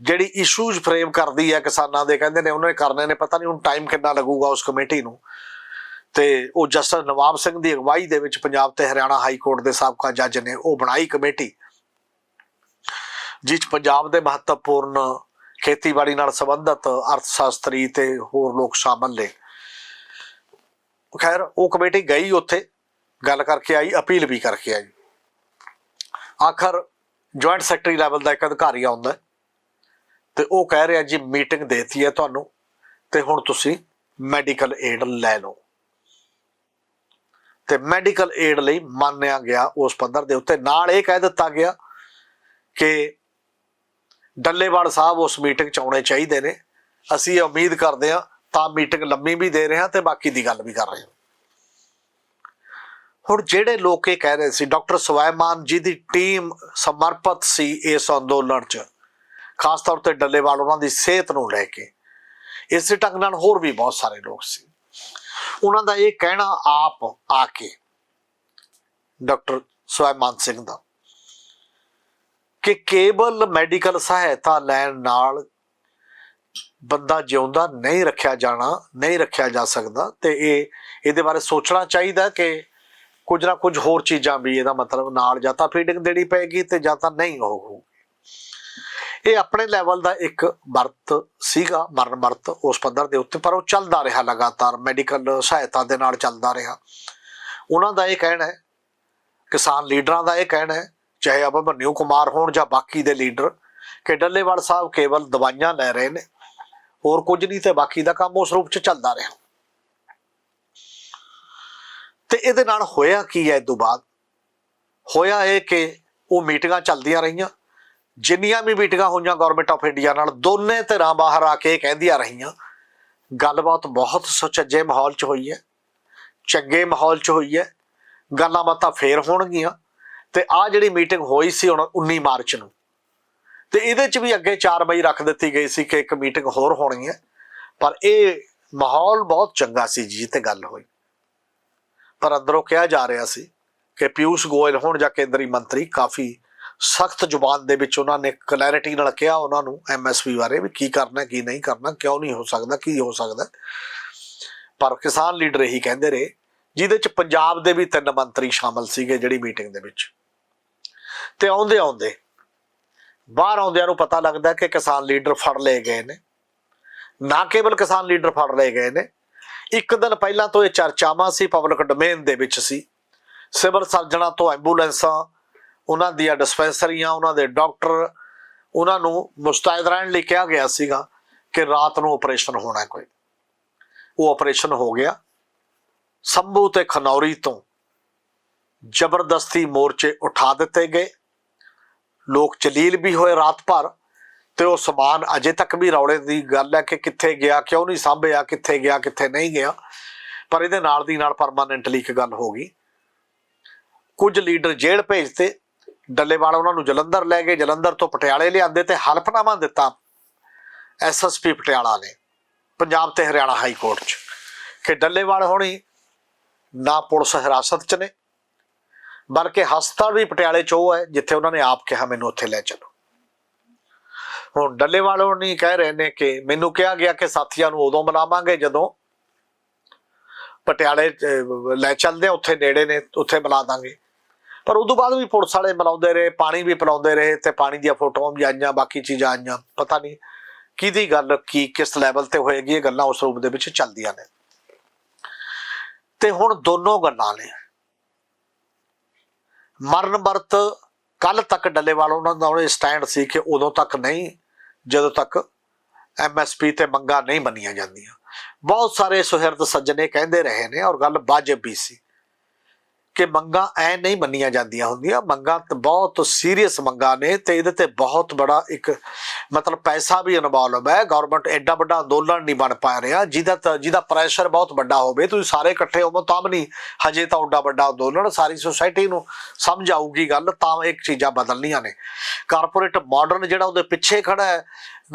Speaker 1: ਜਿਹੜੀ ਇਸ਼ੂਜ਼ ਫਰੇਮ ਕਰਦੀ ਹੈ ਕਿਸਾਨਾਂ ਦੇ। ਕਹਿੰਦੇ ਨੇ ਉਹਨਾਂ ਨੇ ਕਰਨੇ ਨੇ, ਪਤਾ ਨਹੀਂ ਹੁਣ ਟਾਈਮ ਕਿੰਨਾ ਲੱਗੂਗਾ ਉਸ ਕਮੇਟੀ ਨੂੰ। ਤੇ ਉਹ ਜਸਟਿਸ ਨਵਾਬ ਸਿੰਘ ਦੀ ਅਗਵਾਈ ਦੇ ਵਿੱਚ ਪੰਜਾਬ ਤੇ ਹਰਿਆਣਾ ਹਾਈ ਕੋਰਟ ਦੇ ਸਾਬਕਾ ਜੱਜ ਨੇ ਉਹ ਬਣਾਈ ਕਮੇਟੀ, ਜਿਸ 'ਚ ਪੰਜਾਬ ਦੇ ਮਹੱਤਵਪੂਰਨ ਖੇਤੀਬਾੜੀ ਨਾਲ ਸੰਬੰਧਿਤ ਅਰਥ ਸ਼ਾਸਤਰੀ ਤੇ ਹੋਰ ਲੋਕ ਸ਼ਾਮਲ ਨੇ। ਖੈਰ, ਉਹ ਕਮੇਟੀ ਗਈ ਉੱਥੇ, ਗੱਲ ਕਰਕੇ ਆਈ, ਅਪੀਲ ਵੀ ਕਰਕੇ ਆਈ। ਆਖਰ ਜੁਆਇੰਟ ਸੈਕਟਰੀ ਲੈਵਲ ਦਾ ਇੱਕ ਅਧਿਕਾਰੀ ਆਉਂਦਾ ਹੈ ਤੇ ਉਹ ਕਹਿ ਰਿਹਾ, ਜੀ ਮੀਟਿੰਗ ਦੇਤੀ ਹੈ ਤੁਹਾਨੂੰ ਤੇ ਹੁਣ ਤੁਸੀਂ ਮੈਡੀਕਲ ਏਡ ਲੈ ਲਓ। ਤੇ ਮੈਡੀਕਲ ਏਡ ਲਈ ਮੰਨਿਆ ਗਿਆ ਉਸ ਪੱਧਰ ਦੇ ਉੱਤੇ। ਨਾਲ ਇਹ ਕਹਿ ਦਿੱਤਾ ਗਿਆ ਕਿ ਡੱਲੇਵਾਲ ਸਾਹਿਬ ਉਸ ਮੀਟਿੰਗ ਚ ਆਉਣੇ ਚਾਹੀਦੇ ਨੇ। ਅਸੀਂ ਉਮੀਦ ਕਰਦੇ ਹਾਂ, ਤਾਂ ਮੀਟਿੰਗ ਲੰਮੀ ਵੀ ਦੇ ਰਹੇ ਹਾਂ ਤੇ ਬਾਕੀ ਦੀ ਗੱਲ ਵੀ ਕਰ ਰਹੇ ਹਾਂ। ਹੁਣ ਜਿਹੜੇ ਲੋਕ ਇਹ ਕਹਿ ਰਹੇ ਸੀ, ਡਾਕਟਰ ਸਵੈਮਾਨ ਜੀ ਦੀ ਟੀਮ ਸਮਰਪਿਤ ਸੀ ਇਸ ਅੰਦੋਲਨ 'ਚ, ਖਾਸ ਤੌਰ ਤੇ ਡੱਲੇਵਾਲ ਉਹਨਾਂ ਦੀ ਸਿਹਤ ਨੂੰ ਲੈ ਕੇ। ਇਸੇ ਢੰਗ ਨਾਲ ਹੋਰ ਵੀ ਬਹੁਤ ਸਾਰੇ ਲੋਕ ਸੀ। ਉਹਨਾਂ ਦਾ ਇਹ ਕਹਿਣਾ ਆਪ ਆ ਕੇ, ਡਾਕਟਰ ਸਵੈਮਾਨ ਸਿੰਘ ਦਾ। ਕਿ ਕੇਵਲ ਮੈਡੀਕਲ ਸਹਾਇਤਾ ਲੈਣ ਨਾਲ ਬੰਦਾ ਜਿਉਂਦਾ ਨਹੀਂ ਰੱਖਿਆ ਜਾਣਾ, ਨਹੀਂ ਰੱਖਿਆ ਜਾ ਸਕਦਾ ਤੇ ਇਹ, ਇਹਦੇ ਬਾਰੇ ਸੋਚਣਾ ਚਾਹੀਦਾ ਕਿ ਕੁਝ ਨਾ ਕੁਝ ਹੋਰ ਚੀਜ਼ਾਂ ਵੀ ਇਹਦਾ ਮਤਲਬ ਨਾਲ ਜਾਂ ਤਾਂ ਫੀਡਿੰਗ ਦੇਣੀ ਪਏਗੀ ਤੇ ਜਾਂ ਤਾਂ ਨਹੀਂ ਹੋਊਗੀ ਇਹ ਆਪਣੇ ਲੈਵਲ ਦਾ ਇੱਕ ਵਰਤ ਸੀਗਾ, ਮਰਨ ਵਰਤ ਉਸ ਪੱਧਰ ਦੇ ਉੱਤੇ, ਪਰ ਉਹ ਚੱਲਦਾ ਰਿਹਾ ਲਗਾਤਾਰ, ਮੈਡੀਕਲ ਸਹਾਇਤਾ ਦੇ ਨਾਲ ਚੱਲਦਾ ਰਿਹਾ। ਉਹਨਾਂ ਦਾ ਇਹ ਕਹਿਣਾ ਹੈ, ਕਿਸਾਨ ਲੀਡਰਾਂ ਦਾ ਇਹ ਕਹਿਣਾ ਹੈ ਚਾਹੇ ਅਭਿਮਨਿਊ ਕੁਮਾਰ ਹੋਣ ਜਾਂ ਬਾਕੀ ਦੇ ਲੀਡਰ, ਕਿ ਡੱਲੇਵਾਲ ਸਾਹਿਬ ਕੇਵਲ ਦਵਾਈਆਂ ਲੈ ਰਹੇ ਨੇ, ਹੋਰ ਕੁਝ ਨਹੀਂ ਤੇ ਬਾਕੀ ਦਾ ਕੰਮ ਉਸ ਰੂਪ ਚ ਚੱਲਦਾ ਰਿਹਾ। ਤੇ ਇਹਦੇ ਨਾਲ ਹੋਇਆ ਕੀ ਹੈ ਇਸ ਤੋਂ ਬਾਅਦ? ਹੋਇਆ ਇਹ ਕਿ ਉਹ ਮੀਟਿੰਗਾਂ ਚੱਲਦੀਆਂ ਰਹੀਆਂ, ਜਿੰਨੀਆਂ ਵੀ ਮੀਟਿੰਗਾਂ ਹੋਈਆਂ ਗਵਰਨਮੈਂਟ ਆਫ ਇੰਡੀਆ ਨਾਲ, ਦੋਨੇ ਧਿਰਾਂ ਬਾਹਰ ਆ ਕੇ ਕਹਿੰਦੀਆਂ ਰਹੀਆਂ, ਗੱਲਬਾਤ ਬਹੁਤ ਸੁਚੱਜੇ ਮਾਹੌਲ 'ਚ ਹੋਈ ਹੈ, ਚੰਗੇ ਮਾਹੌਲ 'ਚ ਹੋਈ ਹੈ, ਗੱਲਾਂ ਬਾਤਾਂ ਫੇਰ ਹੋਣਗੀਆਂ ਤੇ ਆ ਜਿਹੜੀ ਮੀਟਿੰਗ ਹੋਈ ਸੀ ਹੁਣ 19 ਮਾਰਚ ਨੂੰ, ਤੇ ਇਹਦੇ 'ਚ ਵੀ ਅੱਗੇ 4 ਮਈ ਰੱਖ ਦਿੱਤੀ ਗਈ ਸੀ ਕਿ ਇੱਕ ਮੀਟਿੰਗ ਹੋਰ ਹੋਣੀ ਹੈ, ਪਰ ਇਹ ਮਾਹੌਲ ਬਹੁਤ ਚੰਗਾ ਸੀ ਜੀ ਤੇ ਗੱਲ ਹੋਈ। ਪਰ ਅੰਦਰੋਂ ਕਿਹਾ ਜਾ ਰਿਹਾ ਸੀ ਕਿ ਪਿਊਸ਼ ਗੋਇਲ ਹੋਣ ਜਾਂ ਕੇਂਦਰੀ ਮੰਤਰੀ ਕਾਫੀ ਸਖਤ ਜ਼ੁਬਾਨ ਦੇ ਵਿੱਚ ਉਹਨਾਂ ਨੇ ਕਲੈਰਿਟੀ ਨਾਲ ਕਿਹਾ ਉਹਨਾਂ ਨੂੰ ਐਮਐਸਪੀ ਬਾਰੇ ਵੀ ਕੀ ਕਰਨਾ, ਕੀ ਨਹੀਂ ਕਰਨਾ, ਕਿਉਂ ਨਹੀਂ ਹੋ ਸਕਦਾ, ਕੀ ਹੋ ਸਕਦਾ। ਪਰ ਕਿਸਾਨ ਲੀਡਰ ਇਹੀ ਕਹਿੰਦੇ ਰਹੇ, ਜਿਹਦੇ ਚ ਪੰਜਾਬ ਦੇ ਵੀ ਤਿੰਨ ਮੰਤਰੀ ਸ਼ਾਮਲ ਸੀਗੇ ਜਿਹੜੀ ਮੀਟਿੰਗ ਦੇ ਵਿੱਚ। ਤੇ ਆਉਂਦੇ ਆਉਂਦੇ ਬਾਹਰ ਆਉਂਦਿਆਂ ਨੂੰ ਪਤਾ ਲੱਗਦਾ ਕਿ ਕਿਸਾਨ ਲੀਡਰ ਫੜ ਲਏ ਗਏ ਨੇ। ਨਾ ਕੇਵਲ ਕਿਸਾਨ ਲੀਡਰ ਫੜ ਲਏ ਗਏ ਨੇ, ਇੱਕ ਦਿਨ ਪਹਿਲਾਂ ਤੋਂ ਇਹ ਚਰਚਾਵਾਂ ਸੀ, ਪਬਲਿਕ ਡੋਮੇਨ ਦੇ ਵਿੱਚ ਸੀ। ਸਿਵਲ ਸਰਜਣਾ ਤੋਂ ਐਂਬੂਲੈਂਸਾਂ, ਉਹਨਾਂ ਦੀਆਂ ਡਿਸਪੈਂਸਰੀਆਂ, ਉਹਨਾਂ ਦੇ ਡਾਕਟਰ, ਉਹਨਾਂ ਨੂੰ ਮੁਸਤੈਦ ਰਹਿਣ ਲਈ ਕਿਹਾ ਗਿਆ ਸੀਗਾ ਕਿ ਰਾਤ ਨੂੰ ਆਪਰੇਸ਼ਨ ਹੋਣਾ ਕੋਈ। ਉਹ ਆਪਰੇਸ਼ਨ ਹੋ ਗਿਆ। ਸੰਭੂ ਤੇ ਖਨੌਰੀ ਤੋਂ ਜ਼ਬਰਦਸਤੀ ਮੋਰਚੇ ਉਠਾ ਦਿੱਤੇ ਗਏ। ਲੋਕ ਚਲੀਲ ਵੀ ਹੋਏ ਰਾਤ ਭਰ ਤੇ ਉਹ ਸਮਾਨ ਅਜੇ ਤੱਕ ਵੀ ਰੌਲੇ ਦੀ ਗੱਲ ਹੈ ਕਿ ਕਿੱਥੇ ਗਿਆ, ਕਿਉਂ ਨਹੀਂ ਸਾਂਭਿਆ, ਕਿੱਥੇ ਗਿਆ, ਕਿੱਥੇ ਨਹੀਂ ਗਿਆ। ਪਰ ਇਹਦੇ ਨਾਲ ਦੀ ਨਾਲ ਪਰਮਾਨੈਂਟਲੀ ਇੱਕ ਗੱਲ ਹੋ ਗਈ। ਕੁਝ ਲੀਡਰ ਜੇਲ੍ਹ ਭੇਜਤੇ ਡੱਲੇਵਾਲ ਉਹਨਾਂ ਨੂੰ ਜਲੰਧਰ ਲੈ ਗਏ, ਜਲੰਧਰ ਤੋਂ ਪਟਿਆਲੇ ਲਿਆਂਦੇ ਤੇ ਹਲਫਨਾਮਾ ਦਿੱਤਾ ਐਸਐਸਪੀ ਪਟਿਆਲਾ ਨੇ, ਪੰਜਾਬ ਤੇ ਹਰਿਆਣਾ ਹਾਈ ਕੋਰਟ 'ਚ। ਕਿ ਡੱਲੇਵਾਲ ਹੋਣੀ ਨਾ ਪੁਲਿਸ ਹਿਰਾਸਤ 'ਚ ਨੇ ਬਲਕਿ ਹਸਪਤਾਲ ਵੀ ਪਟਿਆਲੇ 'ਚ ਉਹ ਹੈ, ਜਿੱਥੇ ਉਹਨਾਂ ਨੇ ਆਪ ਕਿਹਾ ਮੈਨੂੰ ਉੱਥੇ ਲੈ ਚਲੋ। ਹੁਣ ਡੱਲੇਵਾਲ ਨਹੀਂ ਕਹਿ ਰਹੇ ਨੇ ਕਿ ਮੈਨੂੰ ਕਿਹਾ ਗਿਆ ਕਿ ਸਾਥੀਆਂ ਨੂੰ ਉਦੋਂ ਬੁਲਾਵਾਂਗੇ ਜਦੋਂ ਪਟਿਆਲੇ ਲੈ ਚੱਲਦੇ ਆ, ਉੱਥੇ ਨੇੜੇ ਨੇ, ਉੱਥੇ ਬੁਲਾ ਦਾਂਗੇ। ਪਰ ਉਦੋਂ ਬਾਅਦ ਵੀ ਪੁਲਿਸ ਵਾਲੇ ਬੁਲਾਉਂਦੇ ਰਹੇ, ਪਾਣੀ ਵੀ ਪਿਲਾਉਂਦੇ ਰਹੇ ਤੇ ਪਾਣੀ ਦੀਆਂ ਫੋਟੋਆਂ ਵੀ ਆਈਆਂ, ਬਾਕੀ ਚੀਜ਼ਾਂ ਆਈਆਂ, ਪਤਾ ਨਹੀਂ ਕਿਹਦੀ ਗੱਲ, ਕੀ, ਕਿਸ ਲੈਵਲ ਤੇ ਹੋਏਗੀ, ਇਹ ਗੱਲਾਂ ਉਸ ਰੂਪ ਦੇ ਵਿੱਚ ਚੱਲਦੀਆਂ ਨੇ। ਤੇ ਹੁਣ ਦੋਨੋਂ ਗੱਲਾਂ ਨੇ। ਮਰਨ ਵਰਤ ਕੱਲ ਤੱਕ ਡੱਲੇਵਾਲ ਉਹਨਾਂ ਦਾ ਉਹ ਸਟੈਂਡ ਸੀ ਕਿ ਉਦੋਂ ਤੱਕ ਨਹੀਂ, ਜਦੋਂ ਤੱਕ ਐਮਐਸਪੀ ਤੇ ਮੰਗਾਂ ਨਹੀਂ ਮੰਨੀਆਂ ਜਾਂਦੀਆਂ। ਬਹੁਤ ਸਾਰੇ ਸੁਹਿਰਦ ਸੱਜਣੇ ਕਹਿੰਦੇ ਰਹੇ ਨੇ ਔਰ ਗੱਲ ਵਾਜਬ ਵੀ ਸੀ। ਕਿ ਮੰਗਾਂ ਐ ਨਹੀਂ ਮੰਨੀਆਂ ਜਾਂਦੀਆਂ ਹੁੰਦੀਆਂ। ਮੰਗਾਂ ਬਹੁਤ ਸੀਰੀਅਸ ਮੰਗਾਂ ਨੇ ਤੇ ਇਹਦੇ ਤੇ ਬਹੁਤ ਬੜਾ ਇੱਕ ਮਤਲਬ ਪੈਸਾ ਵੀ ਇਨਵੋਲਵ ਹੈ। ਗਵਰਨਮੈਂਟ ਐਡਾ ਵੱਡਾ ਅੰਦੋਲਨ ਨਹੀਂ ਬਣ ਪਾ ਰਿਹਾ, ਜਿਹਦਾ ਤਾਂ- ਜਿਹਦਾ ਪ੍ਰੈਸ਼ਰ ਬਹੁਤ ਵੱਡਾ ਹੋਵੇ। ਤੁਸੀਂ ਸਾਰੇ ਇਕੱਠੇ ਹੋਵੋ ਤਾਂ ਵੀ ਨਹੀਂ ਹਜੇ ਤਾਂ ਉੱਡਾ ਵੱਡਾ ਅੰਦੋਲਨ ਸਾਰੀ ਸੁਸਾਇਟੀ ਨੂੰ ਸਮਝ ਆਊਗੀ ਗੱਲ, ਤਾਂ ਇੱਕ ਚੀਜ਼ਾਂ ਬਦਲਣੀਆਂ ਨੇ। ਕਾਰਪੋਰੇਟ ਮਾਡਰਨ ਜਿਹੜਾ ਉਹਦੇ ਪਿੱਛੇ ਖੜਾ ਹੈ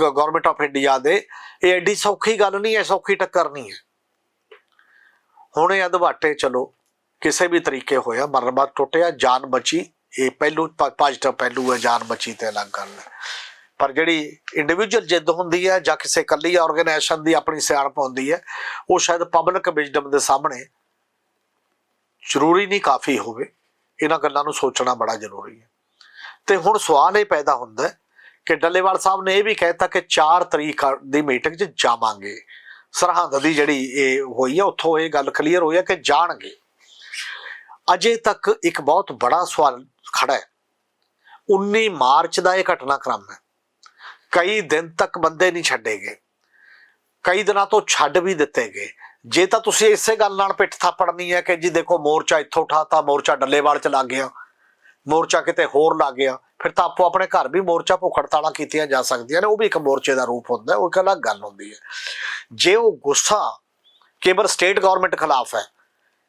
Speaker 1: ਗਵਰਨਮੈਂਟ ਆਫ ਇੰਡੀਆ ਦੇ, ਇਹ ਐਡੀ ਸੌਖੀ ਗੱਲ ਨਹੀਂ ਹੈ, ਸੌਖੀ ਟੱਕਰ ਨਹੀਂ ਹੈ। ਹੁਣੇ ਇਹ ਅਦਵਾਟੇ ਚਲੋ। ਕਿਸੇ ਵੀ ਤਰੀਕੇ ਹੋਇਆ, ਮਰਮਤ ਟੁੱਟਿਆ, ਜਾਨ ਬਚੀ। ਇਹ ਪਹਿਲੂ ਪੋਜ਼ਿਟਿਵ ਪਹਿਲੂ ਹੈ, ਜਾਨ ਬਚੀ ਤੇ ਅਲੱਗ ਗੱਲ ਹੈ। ਪਰ ਜਿਹੜੀ ਇੰਡੀਵਿਜੂਅਲ ਜਿੱਦ ਹੁੰਦੀ ਹੈ ਜਾਂ ਕਿਸੇ ਇਕੱਲੀ ਆਰਗੇਨਾਈਜੇਸ਼ਨ ਦੀ ਆਪਣੀ ਸਿਆਣਪ ਹੁੰਦੀ ਹੈ, ਉਹ ਸ਼ਾਇਦ ਪਬਲਿਕ ਵਿਜ਼ਡਮ ਦੇ ਸਾਹਮਣੇ ਜ਼ਰੂਰੀ ਨਹੀਂ ਕਾਫੀ ਹੋਵੇ। ਇਹਨਾਂ ਗੱਲਾਂ ਨੂੰ ਸੋਚਣਾ ਬੜਾ ਜ਼ਰੂਰੀ ਹੈ। ਤੇ ਹੁਣ ਸਵਾਲ ਇਹ ਪੈਦਾ ਹੁੰਦਾ ਕਿ ਡੱਲੇਵਾਲ ਸਾਹਿਬ ਨੇ ਇਹ ਵੀ ਕਹਿਤਾ ਕਿ 4 ਤਰੀਕ ਦੀ ਮੀਟਿੰਗ 'ਚ ਜਾਵਾਂਗੇ। ਸਰਹੰਦ ਦੀ ਜਿਹੜੀ ਇਹ ਹੋਈ ਹੈ, ਉੱਥੋਂ ਇਹ ਗੱਲ ਕਲੀਅਰ ਹੋਈ ਹੈ ਕਿ ਜਾਣਗੇ। ਅਜੇ ਤੱਕ ਇੱਕ ਬਹੁਤ ਬੜਾ ਸਵਾਲ ਖੜਾ ਹੈ। 19 ਮਾਰਚ ਦਾ ਇਹ ਘਟਨਾਕ੍ਰਮ ਹੈ। ਕਈ ਦਿਨ ਤੱਕ ਬੰਦੇ ਨਹੀਂ ਛੱਡੇ ਗਏ ਕਈ ਦਿਨਾਂ ਤੋਂ ਛੱਡ ਵੀ ਦਿੱਤੇ ਗਏ ਜੇ ਤਾਂ ਤੁਸੀਂ ਇਸੇ ਗੱਲ ਨਾਲ ਪਿੱਠ ਥਾਪੜਨੀ ਹੈ ਕਿ ਜੀ ਦੇਖੋ ਮੋਰਚਾ ਇੱਥੋਂ ਉਠਾਤਾ ਮੋਰਚਾ ਡੱਲੇਵਾਲ ਚ ਲੱਗ ਗਿਆ। ਮੋਰਚਾ ਕਿਤੇ ਹੋਰ ਲੱਗ ਗਿਆ। ਫਿਰ ਤਾਂ ਆਪੋ ਆਪਣੇ ਘਰ ਵੀ ਮੋਰਚਾ ਭੁੱਖ ਹੜਤਾਲਾਂ ਕੀਤੀਆਂ ਜਾ ਸਕਦੀਆਂ ਨੇ। ਉਹ ਵੀ ਇੱਕ ਮੋਰਚੇ ਦਾ ਰੂਪ ਹੁੰਦਾ ਉਹ ਇੱਕ ਅਲੱਗ ਗੱਲ ਹੁੰਦੀ ਹੈ। ਜੇ ਉਹ ਗੁੱਸਾ ਕੇਵਲ ਸਟੇਟ ਗਵਰਨਮੈਂਟ ਖਿਲਾਫ ਹੈ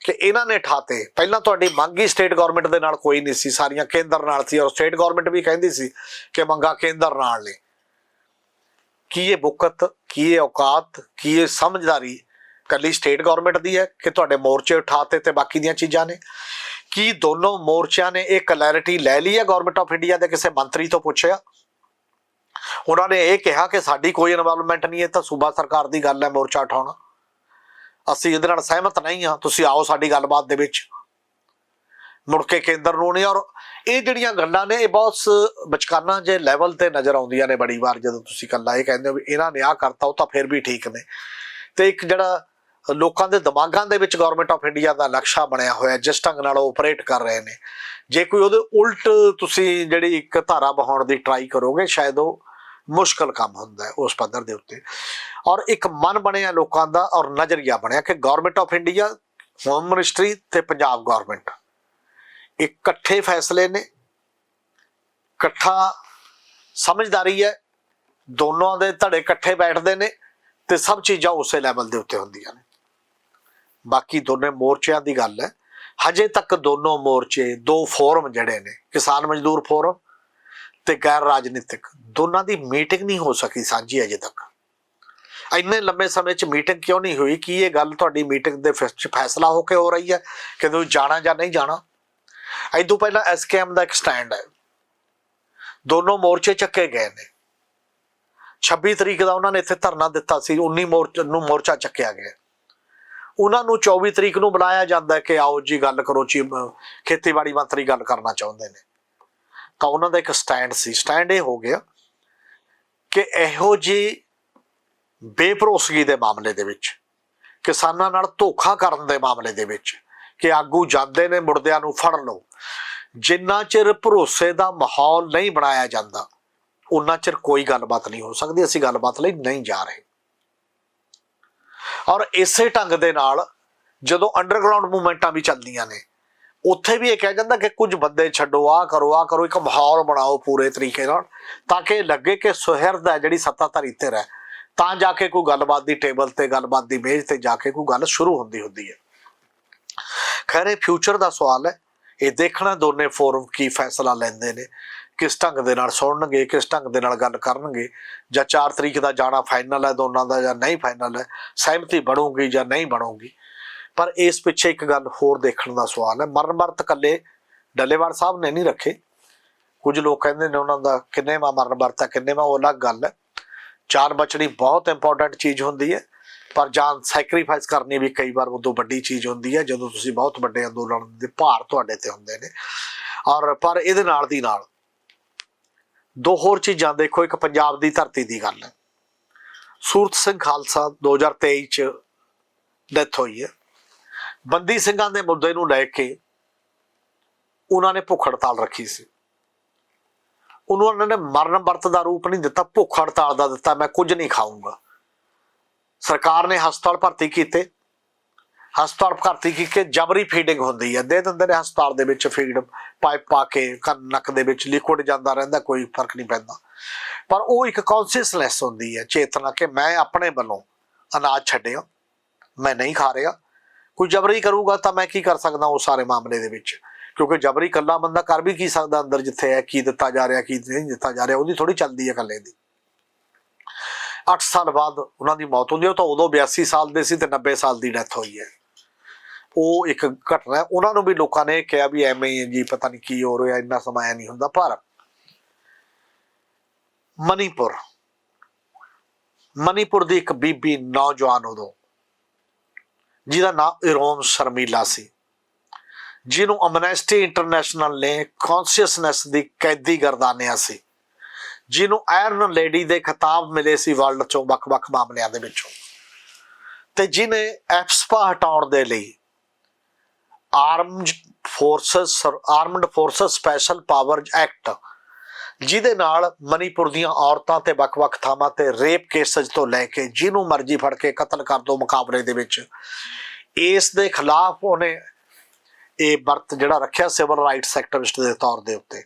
Speaker 1: ਕਿ ਇਹਨਾਂ ਨੇ ਠਾਤੇ। ਪਹਿਲਾਂ ਤੁਹਾਡੀ ਮੰਗ ਹੀ ਸਟੇਟ ਗਵਰਨਮੈਂਟ ਦੇ ਨਾਲ ਕੋਈ ਨਹੀਂ ਸੀ। ਸਾਰੀਆਂ ਕੇਂਦਰ ਨਾਲ ਸੀ ਔਰ ਸਟੇਟ ਗਵਰਨਮੈਂਟ ਵੀ ਕਹਿੰਦੀ ਸੀ ਕਿ ਮੰਗਾ ਕੇਂਦਰ ਨਾਲ ਨੇ। ਕੀ ਇਹ ਬੁਕਤ, ਕੀ ਇਹ ਔਕਾਤ, ਕੀ ਇਹ ਸਮਝਦਾਰੀ ਕੱਲੀ ਸਟੇਟ ਗਵਰਨਮੈਂਟ ਦੀ ਹੈ ਕਿ ਤੁਹਾਡੇ ਮੋਰਚੇ ਉਠਾਤੇ ਤੇ ਬਾਕੀ ਦੀਆਂ ਚੀਜ਼ਾਂ ਨੇ? ਕੀ ਦੋਨੋਂ ਮੋਰਚਿਆਂ ਨੇ ਇਹ ਕਲੈਰਿਟੀ ਲੈ ਲਈ ਹੈ ਗਵਰਨਮੈਂਟ ਆਫ ਇੰਡੀਆ ਦੇ ਕਿਸੇ ਮੰਤਰੀ ਤੋਂ ਪੁੱਛਿਆ? ਉਹਨਾਂ ਨੇ ਇਹ ਕਿਹਾ ਕਿ ਸਾਡੀ ਕੋਈ ਇਨਵੋਲਵਮੈਂਟ ਨਹੀਂ ਹੈ ਤਾਂ ਸੂਬਾ ਸਰਕਾਰ ਦੀ ਗੱਲ ਹੈ ਮੋਰਚਾ ਉਠਾਉਣਾ। ਅਸੀਂ ਇਹਦੇ ਨਾਲ ਸਹਿਮਤ ਨਹੀਂ ਹਾਂ, ਤੁਸੀਂ ਆਓ ਸਾਡੀ ਗੱਲਬਾਤ ਦੇ ਵਿੱਚ। ਮੁੜ ਕੇ ਕੇਂਦਰ ਨੂੰ ਨਹੀਂ, ਔਰ ਇਹ ਜਿਹੜੀਆਂ ਗੱਲਾਂ ਨੇ, ਇਹ ਬਹੁਤ ਸ- ਬਚਕਾਨਾ ਜੇ ਲੈਵਲ ਤੇ ਨਜ਼ਰ ਆਉਂਦੀਆਂ ਨੇ ਬੜੀ ਵਾਰ, ਜਦੋਂ ਤੁਸੀਂ ਕੱਲਾ ਇਹ ਕਹਿੰਦੇ ਹੋ ਵੀ ਇਹਨਾਂ ਨੇ ਆਹ ਕਰਤਾ, ਉਹ ਤਾਂ ਫਿਰ ਵੀ ਠੀਕ ਨੇ। ਤੇ ਇੱਕ ਜਿਹੜਾ ਲੋਕਾਂ ਦੇ ਦਿਮਾਗਾਂ ਦੇ ਵਿੱਚ ਗਵਰਨਮੈਂਟ ਆਫ ਇੰਡੀਆ ਦਾ ਨਕਸ਼ਾ ਬਣਿਆ ਹੋਇਆ, ਜਿਸ ਢੰਗ ਨਾਲ ਉਹ ਆਪਰੇਟ ਕਰ ਰਹੇ ਨੇ। ਜੇ ਕੋਈ ਉਹਦੇ ਉਲਟ ਤੁਸੀਂ ਜਿਹੜੀ ਇੱਕ ਧਾਰਾ ਬਹਾਉਣ ਦੀ ਟਰਾਈ ਕਰੋਗੇ, ਸ਼ਾਇਦ ਉਹ ਮੁਸ਼ਕਲ ਕੰਮ ਹੁੰਦਾ ਉਸ ਪੱਧਰ ਦੇ ਉੱਤੇ। ਔਰ ਇੱਕ ਮਨ ਬਣਿਆ ਲੋਕਾਂ ਦਾ ਔਰ ਨਜ਼ਰੀਆ ਬਣਿਆ ਕਿ government of India home ministry ਤੇ ਪੰਜਾਬ ਗਵਰਨਮੈਂਟ ਇਕੱਠੇ ਫੈਸਲੇ ਨੇ, ਇਕੱਠਾ ਸਮਝਦਾਰੀ ਹੈ, ਦੋਨੋਂ ਦੇ ਧੜੇ ਇਕੱਠੇ ਬੈਠਦੇ ਨੇ ਤੇ ਸਭ ਚੀਜ਼ਾਂ ਉਸੇ ਲੈਵਲ ਦੇ ਉੱਤੇ ਹੁੰਦੀਆਂ ਨੇ। ਬਾਕੀ ਦੋਨੇ ਮੋਰਚਿਆਂ ਦੀ ਗੱਲ ਹੈ। ਹਜੇ ਤੱਕ ਦੋਨੋਂ ਮੋਰਚੇ, ਦੋ ਫੋਰਮ ਜਿਹੜੇ ਨੇ, ਕਿਸਾਨ ਮਜ਼ਦੂਰ ਫੋਰਮ ਤੇ ਗੈਰ ਰਾਜਨੀਤਿਕ, ਦੋਨਾਂ ਦੀ ਮੀਟਿੰਗ ਨਹੀਂ ਹੋ ਸਕੀ ਸਾਂਝੀ ਅਜੇ ਤੱਕ। ਇੰਨੇ ਲੰਬੇ ਸਮੇਂ 'ਚ ਮੀਟਿੰਗ ਕਿਉਂ ਨਹੀਂ ਹੋਈ? ਕੀ ਇਹ ਗੱਲ ਤੁਹਾਡੀ ਮੀਟਿੰਗ ਦੇ ਵਿੱਚ ਫੈਸਲਾ ਹੋ ਕੇ ਹੋ ਰਹੀ ਹੈ ਕਿ ਤੁਸੀਂ ਜਾਣਾ ਜਾਂ ਨਹੀਂ ਜਾਣਾ? ਤੋਂ ਪਹਿਲਾਂ ਐਸਕੇਐਮ ਦਾ ਇੱਕ ਸਟੈਂਡ ਹੈ। ਦੋਨੋਂ ਮੋਰਚੇ ਚੱਕੇ ਗਏ ਨੇ। 26 ਤਰੀਕ ਦਾ ਉਹਨਾਂ ਨੇ ਇੱਥੇ ਧਰਨਾ ਦਿੱਤਾ ਸੀ 19 ਮੋਰਚ ਨੂੰ ਮੋਰਚਾ ਚੱਕਿਆ ਗਿਆ। ਉਹਨਾਂ ਨੂੰ 24 ਤਰੀਕ ਨੂੰ ਬੁਲਾਇਆ ਜਾਂਦਾ ਕਿ ਆਓ ਜੀ ਗੱਲ ਕਰੋ ਜੀ ਖੇਤੀਬਾੜੀ ਮੰਤਰੀ ਗੱਲ ਕਰਨਾ ਚਾਹੁੰਦੇ ਨੇ। ਤਾਂ ਉਹਨਾਂ ਦਾ ਇੱਕ ਸਟੈਂਡ ਸੀ। ਸਟੈਂਡ ਇਹ ਹੋ ਗਿਆ ਕਿ ਇਹੋ ਜੀ ਬੇਭਰੋਸਗੀ ਦੇ ਮਾਮਲੇ ਦੇ ਵਿੱਚ, ਕਿਸਾਨਾਂ ਨਾਲ ਧੋਖਾ ਕਰਨ ਦੇ ਮਾਮਲੇ ਦੇ ਵਿੱਚ ਕਿ ਆਗੂ ਜਾਂਦੇ ਨੇ, ਮੁਰਦਿਆਂ ਨੂੰ ਫੜ ਲਓ ਜਿੰਨਾ ਚਿਰ ਭਰੋਸੇ ਦਾ ਮਾਹੌਲ ਨਹੀਂ ਬਣਾਇਆ ਜਾਂਦਾ ਉਨਾ ਚਿਰ ਕੋਈ ਗੱਲਬਾਤ ਨਹੀਂ ਹੋ ਸਕਦੀ, ਅਸੀਂ ਗੱਲਬਾਤ ਲਈ ਨਹੀਂ ਜਾ ਰਹੇ। ਔਰ ਇਸੇ ਢੰਗ ਦੇ ਨਾਲ ਜਦੋਂ ਅੰਡਰਗਰਾਉਂਡ ਮੂਵਮੈਂਟਾਂ ਵੀ ਚੱਲਦੀਆਂ ਨੇ, ਉੱਥੇ ਵੀ ਇਹ ਕਿਹਾ ਜਾਂਦਾ ਕਿ ਕੁਝ ਬੰਦੇ ਛੱਡੋ ਆ ਕਰੋ ਆ ਕਰੋ, ਇੱਕ ਮਾਹੌਲ ਬਣਾਓ ਪੂਰੇ ਤਰੀਕੇ ਨਾਲ, ਤਾਂ ਕਿ ਲੱਗੇ ਕਿ ਸੁਹਿਰਦ ਹੈ ਜਿਹੜੀ ਸੱਤਾਧਾਰੀ ਧਿਰ ਹੈ ਤਾਂ ਜਾ ਕੇ ਕੋਈ ਗੱਲਬਾਤ ਦੀ ਟੇਬਲ ਤੇ, ਗੱਲਬਾਤ ਦੀ ਮੇਜ਼ ਤੇ ਜਾ ਕੇ ਕੋਈ ਗੱਲ ਸ਼ੁਰੂ ਹੁੰਦੀ ਹੁੰਦੀ ਹੈ। ਖੈਰ, ਇਹ ਫਿਊਚਰ ਦਾ ਸਵਾਲ ਹੈ। ਇਹ ਦੇਖਣਾ ਦੋਨੇ ਫੋਰਮ ਕੀ ਫੈਸਲਾ ਲੈਂਦੇ ਨੇ। ਕਿਸ ਢੰਗ ਦੇ ਨਾਲ ਸੁਣਨਗੇ, ਕਿਸ ਢੰਗ ਦੇ ਨਾਲ ਗੱਲ ਕਰਨਗੇ, ਜਾਂ 4 ਤਰੀਕ ਦਾ ਜਾਣਾ ਫਾਈਨਲ ਹੈ ਦੋਨਾਂ ਦਾ ਜਾਂ ਨਹੀਂ ਫਾਈਨਲ ਹੈ, ਸਹਿਮਤੀ ਬਣੂਗੀ ਜਾਂ ਨਹੀਂ ਬਣੂਗੀ। ਪਰ ਇਸ ਪਿੱਛੇ ਇੱਕ ਗੱਲ ਹੋਰ ਦੇਖਣ ਦਾ ਸਵਾਲ ਹੈ। ਮਰਨ ਵਰਤ ਕੱਲੇ ਡੱਲੇਵਾਲ ਸਾਹਿਬ ਨੇ ਨਹੀਂ ਰੱਖੇ। ਕੁਝ ਲੋਕ ਕਹਿੰਦੇ ਨੇ ਉਹਨਾਂ ਦਾ ਕਿੰਨੇ ਮਾ ਮਰਨ ਵਰਤ ਹੈ, ਕਿੰਨੇ ਮਾ ਉਹ ਅਲੱਗ ਗੱਲ ਹੈ। ਜਾਨ ਬਚਣੀ ਬਹੁਤ ਇੰਪੋਰਟੈਂਟ ਚੀਜ਼ ਹੁੰਦੀ ਹੈ, ਪਰ ਜਾਨ ਸੈਕਰੀਫਾਈਸ ਕਰਨੀ ਵੀ ਕਈ ਵਾਰ ਉਦੋਂ ਵੱਡੀ ਚੀਜ਼ ਹੁੰਦੀ ਹੈ, ਜਦੋਂ ਤੁਸੀਂ ਬਹੁਤ ਵੱਡੇ ਅੰਦੋਲਨ ਦੇ ਭਾਰ ਤੁਹਾਡੇ ਤੇ ਹੁੰਦੇ ਨੇ। ਔਰ ਪਰ ਇਹਦੇ ਨਾਲ ਦੀ ਨਾਲ ਦੋ ਹੋਰ ਚੀਜ਼ਾਂ ਦੇਖੋ, ਇੱਕ ਪੰਜਾਬ ਦੀ ਧਰਤੀ ਦੀ ਗੱਲ ਹੈ। ਸੂਰਤ ਸਿੰਘ ਖਾਲਸਾ 2023 ਚ ਡੈਥ ਹੋਈ ਹੈ। ਬੰਦੀ ਸਿੰਘਾਂ ਦੇ ਮੁੱਦੇ ਨੂੰ ਲੈ ਕੇ ਉਹਨਾਂ ਨੇ ਭੁੱਖ ਹੜਤਾਲ ਰੱਖੀ ਸੀ। ਉਹਨੂੰ ਉਹਨਾਂ ਨੇ ਮਰਨ ਵਰਤ ਦਾ ਰੂਪ ਨਹੀਂ ਦਿੱਤਾ, ਭੁੱਖ ਹੜਤਾਲ ਦਾ ਦਿੱਤਾ, ਮੈਂ ਕੁਝ ਨਹੀਂ ਖਾਊਂਗਾ। ਸਰਕਾਰ ਨੇ ਹਸਪਤਾਲ ਭਰਤੀ ਕੀਤੇ। ਹਸਪਤਾਲ ਭਰਤੀ ਕੀਤੇ, ਜਬਰੀ ਫੀਡਿੰਗ ਹੁੰਦੀ ਹੈ। ਦੇ ਦਿੰਦੇ ਨੇ ਹਸਪਤਾਲ ਦੇ ਵਿੱਚ ਫੀਡ ਪਾਈਪ ਪਾ ਕੇ, ਕੰਨ, ਨੱਕ ਦੇ ਵਿੱਚ ਲਿਕੁਇਡ ਜਾਂਦਾ ਰਹਿੰਦਾ, ਕੋਈ ਫ਼ਰਕ ਨਹੀਂ ਪੈਂਦਾ। ਪਰ ਉਹ ਇੱਕ ਕੌਨਸ਼ੀਅਸਨੈਸ ਹੁੰਦੀ ਹੈ, ਚੇਤਨਾ ਕਿ ਮੈਂ ਆਪਣੇ ਵੱਲੋਂ ਅਨਾਜ ਛੱਡਿਆ, ਮੈਂ ਨਹੀਂ ਖਾ ਰਿਹਾ। ਕੋਈ ਜਬਰੀ ਕਰੂਗਾ ਤਾਂ ਮੈਂ ਕੀ ਕਰ ਸਕਦਾ ਉਹ ਸਾਰੇ ਮਾਮਲੇ ਦੇ ਵਿੱਚ? ਕਿਉਂਕਿ ਜਬਰੀ ਕੱਲਾ ਬੰਦਾ ਕਰ ਵੀ ਕੀ ਸਕਦਾ ਅੰਦਰ ਜਿੱਥੇ ਹੈ, ਕੀ ਦਿੱਤਾ ਜਾ ਰਿਹਾ, ਕੀ ਨਹੀਂ ਦਿੱਤਾ ਜਾ ਰਿਹਾ, ਉਹਦੀ ਥੋੜੀ ਚੱਲਦੀ ਹੈ ਇਕੱਲੇ ਦੀ। 8 ਸਾਲ ਬਾਅਦ ਉਹਨਾਂ ਦੀ ਮੌਤ ਹੁੰਦੀ ਹੈ, ਉਹ ਤਾਂ ਉਦੋਂ 82 ਸਾਲ ਦੇ ਸੀ ਤੇ 90 ਸਾਲ ਦੀ ਡੈਥ ਹੋਈ ਹੈ। ਉਹ ਇੱਕ ਘਟਨਾ ਹੈ, ਉਹਨਾਂ ਨੂੰ ਵੀ ਲੋਕਾਂ ਨੇ ਕਿਹਾ ਵੀ ਐਵੇਂ ਹੀ ਜੀ, ਪਤਾ ਨਹੀਂ ਕੀ ਹੋ ਰਿਹਾ, ਇੰਨਾ ਸਮਾਂ ਐਂ ਨਹੀਂ ਹੁੰਦਾ, ਪਰ ਮਨੀਪੁਰ ਮਨੀਪੁਰ ਦੀ ਇੱਕ ਬੀਬੀ ਨੌਜਵਾਨ ਉਦੋਂ, ਜਿਹਦਾ ਨਾਮ ਇਰੋਮ ਸ਼ਰਮੀਲਾ ਸੀ। ਜਿਹਨੂੰ ਅਮਨੈਸਟੀ ਇੰਟਰਨੈਸ਼ਨਲ ਨੇ ਕੌਨਸ਼ੀਅਸਨੈਸ ਦੀ ਕੈਦੀ ਗਰਦਾਨਿਆ ਸੀ, ਜਿਹਨੂੰ ਆਇਰਨ ਲੇਡੀ ਦੇ ਖਿਤਾਬ ਮਿਲੇ ਸੀ ਵਰਲਡ ਚੋਂ ਵੱਖ-ਵੱਖ ਮਾਮਲਿਆਂ ਦੇ ਵਿੱਚੋਂ। ਤੇ ਜਿਨੇ ਐਫਸਪਾ ਹਟਾਉਣ ਦੇ ਲਈ armed forces armed forces special power act ਜਿਹਦੇ ਨਾਲ ਮਨੀਪੁਰ ਦੀਆਂ ਔਰਤਾਂ ਤੇ ਵੱਖ-ਵੱਖ ਥਾਵਾਂ ਤੇ ਰੇਪ ਕੇਸਸ ਤੋਂ ਲੈ ਕੇ ਜਿਹਨੂੰ ਮਰਜ਼ੀ ਫੜ ਕੇ ਕਤਲ ਕਰ ਦੋ ਮੁਕਾਬਲੇ ਦੇ ਵਿੱਚ, ਇਸ ਦੇ ਖਿਲਾਫ ਉਹਨੇ ਇਹ ਵਰਤ ਜਿਹੜਾ ਰੱਖਿਆ ਸਿਵਲ ਰਾਈਟਸ ਐਕਟਿਵਿਸਟ ਦੇ ਤੌਰ ਦੇ ਉੱਤੇ।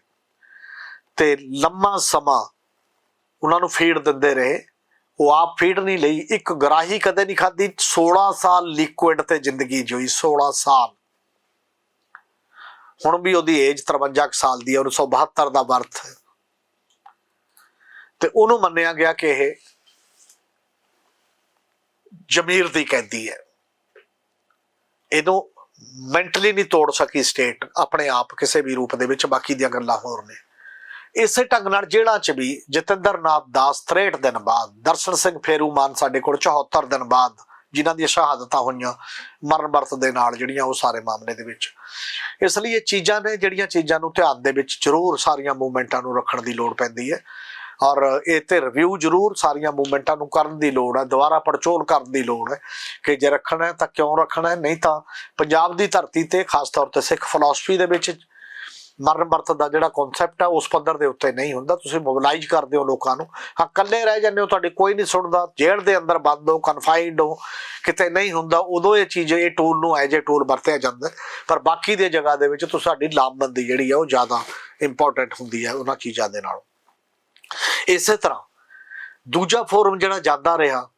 Speaker 1: ਤੇ ਲੰਮਾ ਸਮਾਂ ਉਹਨਾਂ ਨੂੰ ਫੀਡ ਦਿੰਦੇ ਰਹੇ। ਉਹ ਆਪ ਫੀਡ ਨਹੀਂ ਲਈ, ਇੱਕ ਗਰਾਹੀ ਕਦੇ ਨਹੀਂ ਖਾਦੀ 16 ਸਾਲ ਲਿਕੁਇਡ ਤੇ ਜ਼ਿੰਦਗੀ ਜੋਈ 16 ਸਾਲ। ਹੁਣ ਵੀ ਉਹਦੀ ਏਜ 53 ਕੁ ਸਾਲ ਦੀ ਹੈ 1972 ਦਾ ਬਰਥ ਤੇ ਉਹਨੂੰ ਮੰਨਿਆ ਗਿਆ ਕਿ ਇਹ ਜ਼ਮੀਰ ਦੀ ਕੈਦੀ ਹੈ। ਇਹਨੂੰ ਮੈਂਟਲੀ ਨਹੀਂ ਤੋੜ ਸਕੀ ਸਟੇਟ ਆਪਣੇ ਆਪ ਕਿਸੇ ਵੀ ਰੂਪ ਦੇ ਵਿੱਚ ਬਾਕੀ ਦੀਆਂ ਗੱਲਾਂ ਹੋਰ ਨੇ। ਇਸੇ ਢੰਗ ਨਾਲ ਜਿਹੜਾ ਚ ਵੀ ਜਤਿੰਦਰ ਨਾਥ ਦਾਸ 63 ਦਿਨ ਬਾਅਦ, ਦਰਸ਼ਨ ਸਿੰਘ ਫੇਰੂ ਮਾਨ ਸਾਡੇ ਕੋਲ 74 ਦਿਨ ਬਾਅਦ ਜਿਨ੍ਹਾਂ ਦੀਆਂ ਸ਼ਹਾਦਤਾਂ ਹੋਈਆਂ ਮਰਨ ਵਰਤ ਦੇ ਨਾਲ ਜਿਹੜੀਆਂ ਉਹ ਸਾਰੇ ਮਾਮਲੇ ਦੇ ਵਿੱਚ। ਇਸ ਲਈ ਇਹ ਚੀਜ਼ਾਂ ਨੇ ਜਿਹੜੀਆਂ ਚੀਜ਼ਾਂ ਨੂੰ ਧਿਆਨ ਦੇ ਵਿੱਚ ਜ਼ਰੂਰ ਸਾਰੀਆਂ ਮੂਵਮੈਂਟਾਂ ਨੂੰ ਰੱਖਣ ਦੀ ਲੋੜ ਪੈਂਦੀ ਹੈ। ਔਰ ਇਹ ਤੇ ਰਿਵਿਊ ਜ਼ਰੂਰ ਸਾਰੀਆਂ ਮੂਵਮੈਂਟਾਂ ਨੂੰ ਕਰਨ ਦੀ ਲੋੜ ਹੈ, ਦੁਬਾਰਾ ਪੜਚੋਲ ਕਰਨ ਦੀ ਲੋੜ ਹੈ ਕਿ ਜੇ ਰੱਖਣਾ ਹੈ ਤਾਂ ਕਿਉਂ ਰੱਖਣਾ ਹੈ, ਨਹੀਂ ਤਾਂ ਪੰਜਾਬ ਦੀ ਧਰਤੀ ਤੇ ਖਾਸ ਤੌਰ ਤੇ ਸਿੱਖ ਫਿਲਾਸਫੀ ਦੇ ਵਿੱਚ ਮਰਨ ਵਰਤ ਦਾ ਜਿਹੜਾ ਕਨਸੈਪਟ ਹੈ, ਉਸ ਪੱਧਰ ਦੇ ਉੱਤੇ ਨਹੀਂ ਹੁੰਦਾ, ਤੁਸੀਂ ਮੋਬਿਲਾਈਜ਼ ਕਰਦੇ ਹੋ ਲੋਕਾਂ ਨੂੰ। ਹਾਂ, ਇਕੱਲੇ ਰਹਿ ਜਾਂਦੇ ਹੋ, ਤੁਹਾਡੀ ਕੋਈ ਨਹੀਂ ਸੁਣਦਾ, ਜੇਲ੍ਹ ਦੇ ਅੰਦਰ ਬੰਦ ਹੋ ਕਨਫਾਈਨਡ ਹੋ, ਕਿਤੇ ਨਹੀਂ ਹੁੰਦਾ, ਉਦੋਂ ਇਹ ਚੀਜ਼, ਇਹ ਟੂਲ ਨੂੰ ਐਜ ਏ ਟੂਲ ਵਰਤਿਆ ਜਾਂਦਾ ਪਰ ਬਾਕੀ ਦੀ ਜਗ੍ਹਾ ਦੇ ਵਿੱਚ ਤੁਹਾਡੀ ਲਾਮਬੰਦੀ ਜਿਹੜੀ ਹੈ, ਉਹ ਜ਼ਿਆਦਾ ਇੰਪੋਰਟੈਂਟ ਹੁੰਦੀ ਹੈ, ਉਹਨਾਂ ਚੀਜ਼ਾਂ ਦੇ ਨਾਲੋਂ। ਇਸੇ ਤਰ੍ਹਾਂ ਦੂਜਾ ਫੋਰਮ ਜਿਹੜਾ ਜਾਂਦਾ ਰਿਹਾ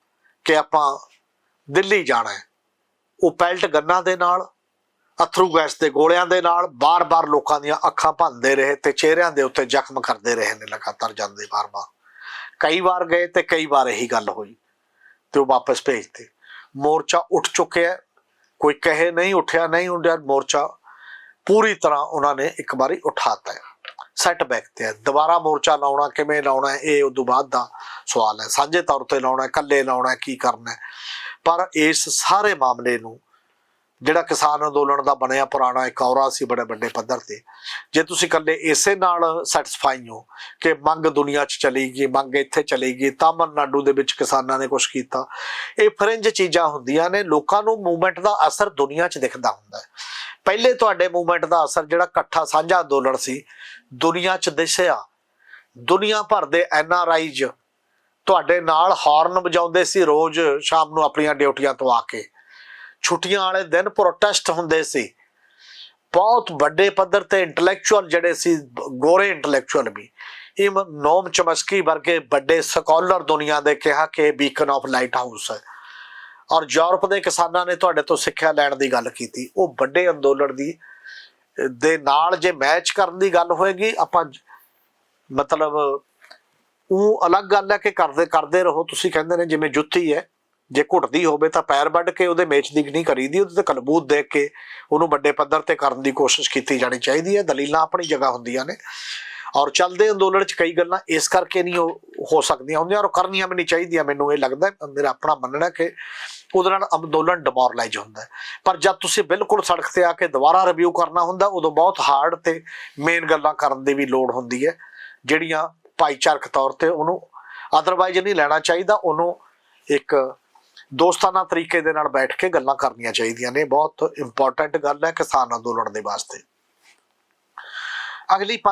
Speaker 1: ਕਿ ਆਪਾਂ ਦਿੱਲੀ ਜਾਣਾ ਹੈ, ਉਹ ਪੈਲਟ ਗੰਨਾਂ ਦੇ ਨਾਲ, ਅਥਰੂ ਗੈਸ ਦੇ ਗੋਲਿਆਂ ਦੇ ਨਾਲ, ਬਾਰ-ਬਾਰ ਲੋਕਾਂ ਦੀਆਂ ਅੱਖਾਂ ਭੰਨਦੇ ਰਹੇ ਤੇ ਚਿਹਰਿਆਂ ਦੇ ਉੱਤੇ ਜ਼ਖਮ ਕਰਦੇ ਰਹੇ ਨੇ ਲਗਾਤਾਰ ਜਾਂਦੇ ਬਾਰ-ਬਾਰ। ਕਈ ਵਾਰ ਗਏ ਤੇ ਕਈ ਵਾਰ ਇਹੀ ਗੱਲ ਹੋਈ ਤੇ ਉਹ ਵਾਪਸ ਭੇਜਤੇ। ਮੋਰਚਾ ਉੱਠ ਚੁੱਕਿਆ ਕੋਈ ਕਹੇ ਨਹੀਂ, ਉੱਠਿਆ ਨਹੀਂ ਉੱਡਿਆ ਮੋਰਚਾ ਪੂਰੀ ਤਰ੍ਹਾਂ ਉਹਨਾਂ ਨੇ ਇੱਕ ਵਾਰੀ ਉਠਾਤਾ ਸੈਟਬੈਕ ਤੇ ਹੈ। ਦੁਬਾਰਾ ਮੋਰਚਾ ਲਾਉਣਾ ਕਿਵੇਂ ਲਾਉਣਾ ਇਹ ਇਹ ਤੋਂ ਬਾਅਦ ਦਾ ਸਵਾਲ ਹੈ। ਸਾਂਝੇ ਤੌਰ ਤੇ ਲਾਉਣਾ ਇਕੱਲੇ ਲਾਉਣਾ ਕੀ ਕਰਨਾ ਪਰ ਇਸ ਸਾਰੇ ਮਾਮਲੇ ਨੂੰ ਜਿਹੜਾ ਕਿਸਾਨ ਅੰਦੋਲਨ ਦਾ ਬਣਿਆ ਪੁਰਾਣਾ ਇੱਕ ਔਰਾ ਸੀ ਬੜੇ ਵੱਡੇ ਪੱਧਰ ਤੇ, ਜੇ ਤੁਸੀਂ ਇਕੱਲੇ ਇਸੇ ਨਾਲ ਸੈਟੀਸਫਾਈ ਹੋ ਕਿ ਮੰਗ ਦੁਨੀਆ 'ਚ ਚਲੀ ਗਈ, ਮੰਗ ਇੱਥੇ ਚਲੀ ਗਈ ਤਾਮਿਲਨਾਡੂ ਦੇ ਵਿੱਚ ਕਿਸਾਨਾਂ ਨੇ ਕੁਝ ਕੀਤਾ। ਇਹ ਫਰਿੰਜ ਚੀਜ਼ਾਂ ਹੁੰਦੀਆਂ ਨੇ, ਲੋਕਾਂ ਨੂੰ ਮੂਵਮੈਂਟ ਦਾ ਅਸਰ ਦੁਨੀਆ 'ਚ ਦਿਖਦਾ ਹੁੰਦਾ ਹੈ। ਪਹਿਲੇ ਤੁਹਾਡੇ ਮੂਵਮੈਂਟ ਦਾ ਅਸਰ ਜਿਹੜਾ ਇਕੱਠਾ ਸਾਂਝਾ ਅੰਦੋਲਨ ਸੀ, ਦੁਨੀਆ 'ਚ ਦਿਸਿਆ। ਦੁਨੀਆ ਭਰ ਦੇ ਐਨ ਆਰ ਆਈਜ਼ ਤੁਹਾਡੇ ਨਾਲ ਹਾਰਨ ਵਜਾਉਂਦੇ ਸੀ ਰੋਜ਼ ਸ਼ਾਮ ਨੂੰ ਆਪਣੀਆਂ ਡਿਊਟੀਆਂ ਤੋਂ ਆ ਕੇ। ਛੁੱਟੀਆਂ ਵਾਲੇ ਦਿਨ ਪ੍ਰੋਟੈਸਟ ਹੁੰਦੇ ਸੀ। ਬਹੁਤ ਵੱਡੇ ਪੱਧਰ ਤੇ ਇੰਟੈਲੈਕਚੁਅਲ ਜਿਹੜੇ ਸੀ, ਗੋਰੇ ਇੰਟੈਲੈਕਚੁਅਲ ਵੀ। ਇਹ ਨੋਮ ਚਮਸਕੀ ਵਰਗੇ ਵੱਡੇ ਸਕਾਲਰ ਦੁਨੀਆ ਦੇ ਕਿਹਾ ਕਿ ਬੀਕਨ ਆਫ ਲਾਈਟ ਹਾਊਸ ਹੈ ਔਰ ਯੂਰਪ ਦੇ ਕਿਸਾਨਾਂ ਨੇ ਤੁਹਾਡੇ ਤੋਂ ਸਿੱਖਿਆ ਲੈਣ ਦੀ ਗੱਲ ਕੀਤੀ। ਉਹ ਵੱਡੇ ਅੰਦੋਲਨ ਦੀ ਦੇ ਨਾਲ ਜੇ ਮੈਚ ਕਰਨ ਦੀ ਗੱਲ ਹੋਏਗੀ, ਆਪਾਂ ਮਤਲਬ ਉਹ ਅਲੱਗ ਗੱਲ ਹੈ ਕਿ ਕਰਦੇ ਕਰਦੇ ਰਹੋ। ਤੁਸੀਂ ਕਹਿੰਦੇ ਨੇ ਜਿਵੇਂ ਜੁੱਤੀ ਹੈ, ਜੇ ਘੁੱਟਦੀ ਹੋਵੇ ਤਾਂ ਪੈਰ ਵੱਢ ਕੇ ਉਹਦੇ ਮੇਚ ਦੀ ਨਹੀਂ ਕਰੀਦੀ ਉਹਦੇ ਤੇ ਕਲਬੂਤ ਦੇਖ ਕੇ ਉਹਨੂੰ ਵੱਡੇ ਪੱਧਰ ਤੇ ਕਰਨ ਦੀ ਕੋਸ਼ਿਸ਼ ਕੀਤੀ ਜਾਣੀ ਚਾਹੀਦੀ ਹੈ। ਦਲੀਲਾਂ ਆਪਣੀ ਜਗ੍ਹਾ ਹੁੰਦੀਆਂ ਨੇ। ਔਰ ਚੱਲਦੇ ਅੰਦੋਲਨ 'ਚ ਕਈ ਗੱਲਾਂ ਇਸ ਕਰਕੇ ਨਹੀਂ ਹੋ ਹੋ ਸਕਦੀਆਂ ਹੁੰਦੀਆਂ ਔਰ ਕਰਨੀਆਂ ਵੀ ਨਹੀਂ ਚਾਹੀਦੀਆਂ। ਮੈਨੂੰ ਇਹ ਲੱਗਦਾ ਮੇਰਾ ਆਪਣਾ ਮੰਨਣਾ ਕਿ ਉਹਦੇ ਨਾਲ ਅੰਦੋਲਨ ਡਿਮੋਰਲਾਈਜ਼ ਹੁੰਦਾ ਪਰ ਜਦ ਤੁਸੀਂ ਬਿਲਕੁਲ ਸੜਕ ਤੇ ਆ ਕੇ ਦੁਬਾਰਾ ਰਿਵਿਊ ਕਰਨਾ ਹੁੰਦਾ, ਉਦੋਂ ਬਹੁਤ ਹਾਰਡ ਤੇ ਮੇਨ ਗੱਲਾਂ ਕਰਨ ਦੀ ਵੀ ਲੋੜ ਹੁੰਦੀ ਹੈ। ਜਿਹੜੀਆਂ ਭਾਈਚਾਰਕ ਤੌਰ ਤੇ ਉਹਨੂੰ ਅਦਰਵਾਈਜ਼ ਨਹੀਂ ਲੈਣਾ ਚਾਹੀਦਾ, ਉਹਨੂੰ ਇੱਕ ਦੋਸਤਾਨਾ ਤਰੀਕੇ ਦੇ ਨਾਲ ਬੈਠ ਕੇ ਗੱਲਾਂ ਕਰਨੀਆਂ ਚਾਹੀਦੀਆਂ ਨੇ। ਬਹੁਤ ਇੰਪੋਰਟੈਂਟ ਗੱਲ ਹੈ ਕਿਸਾਨ ਅੰਦੋਲਨ ਦੇ ਵਾਸਤੇ। ਅਗਲੀ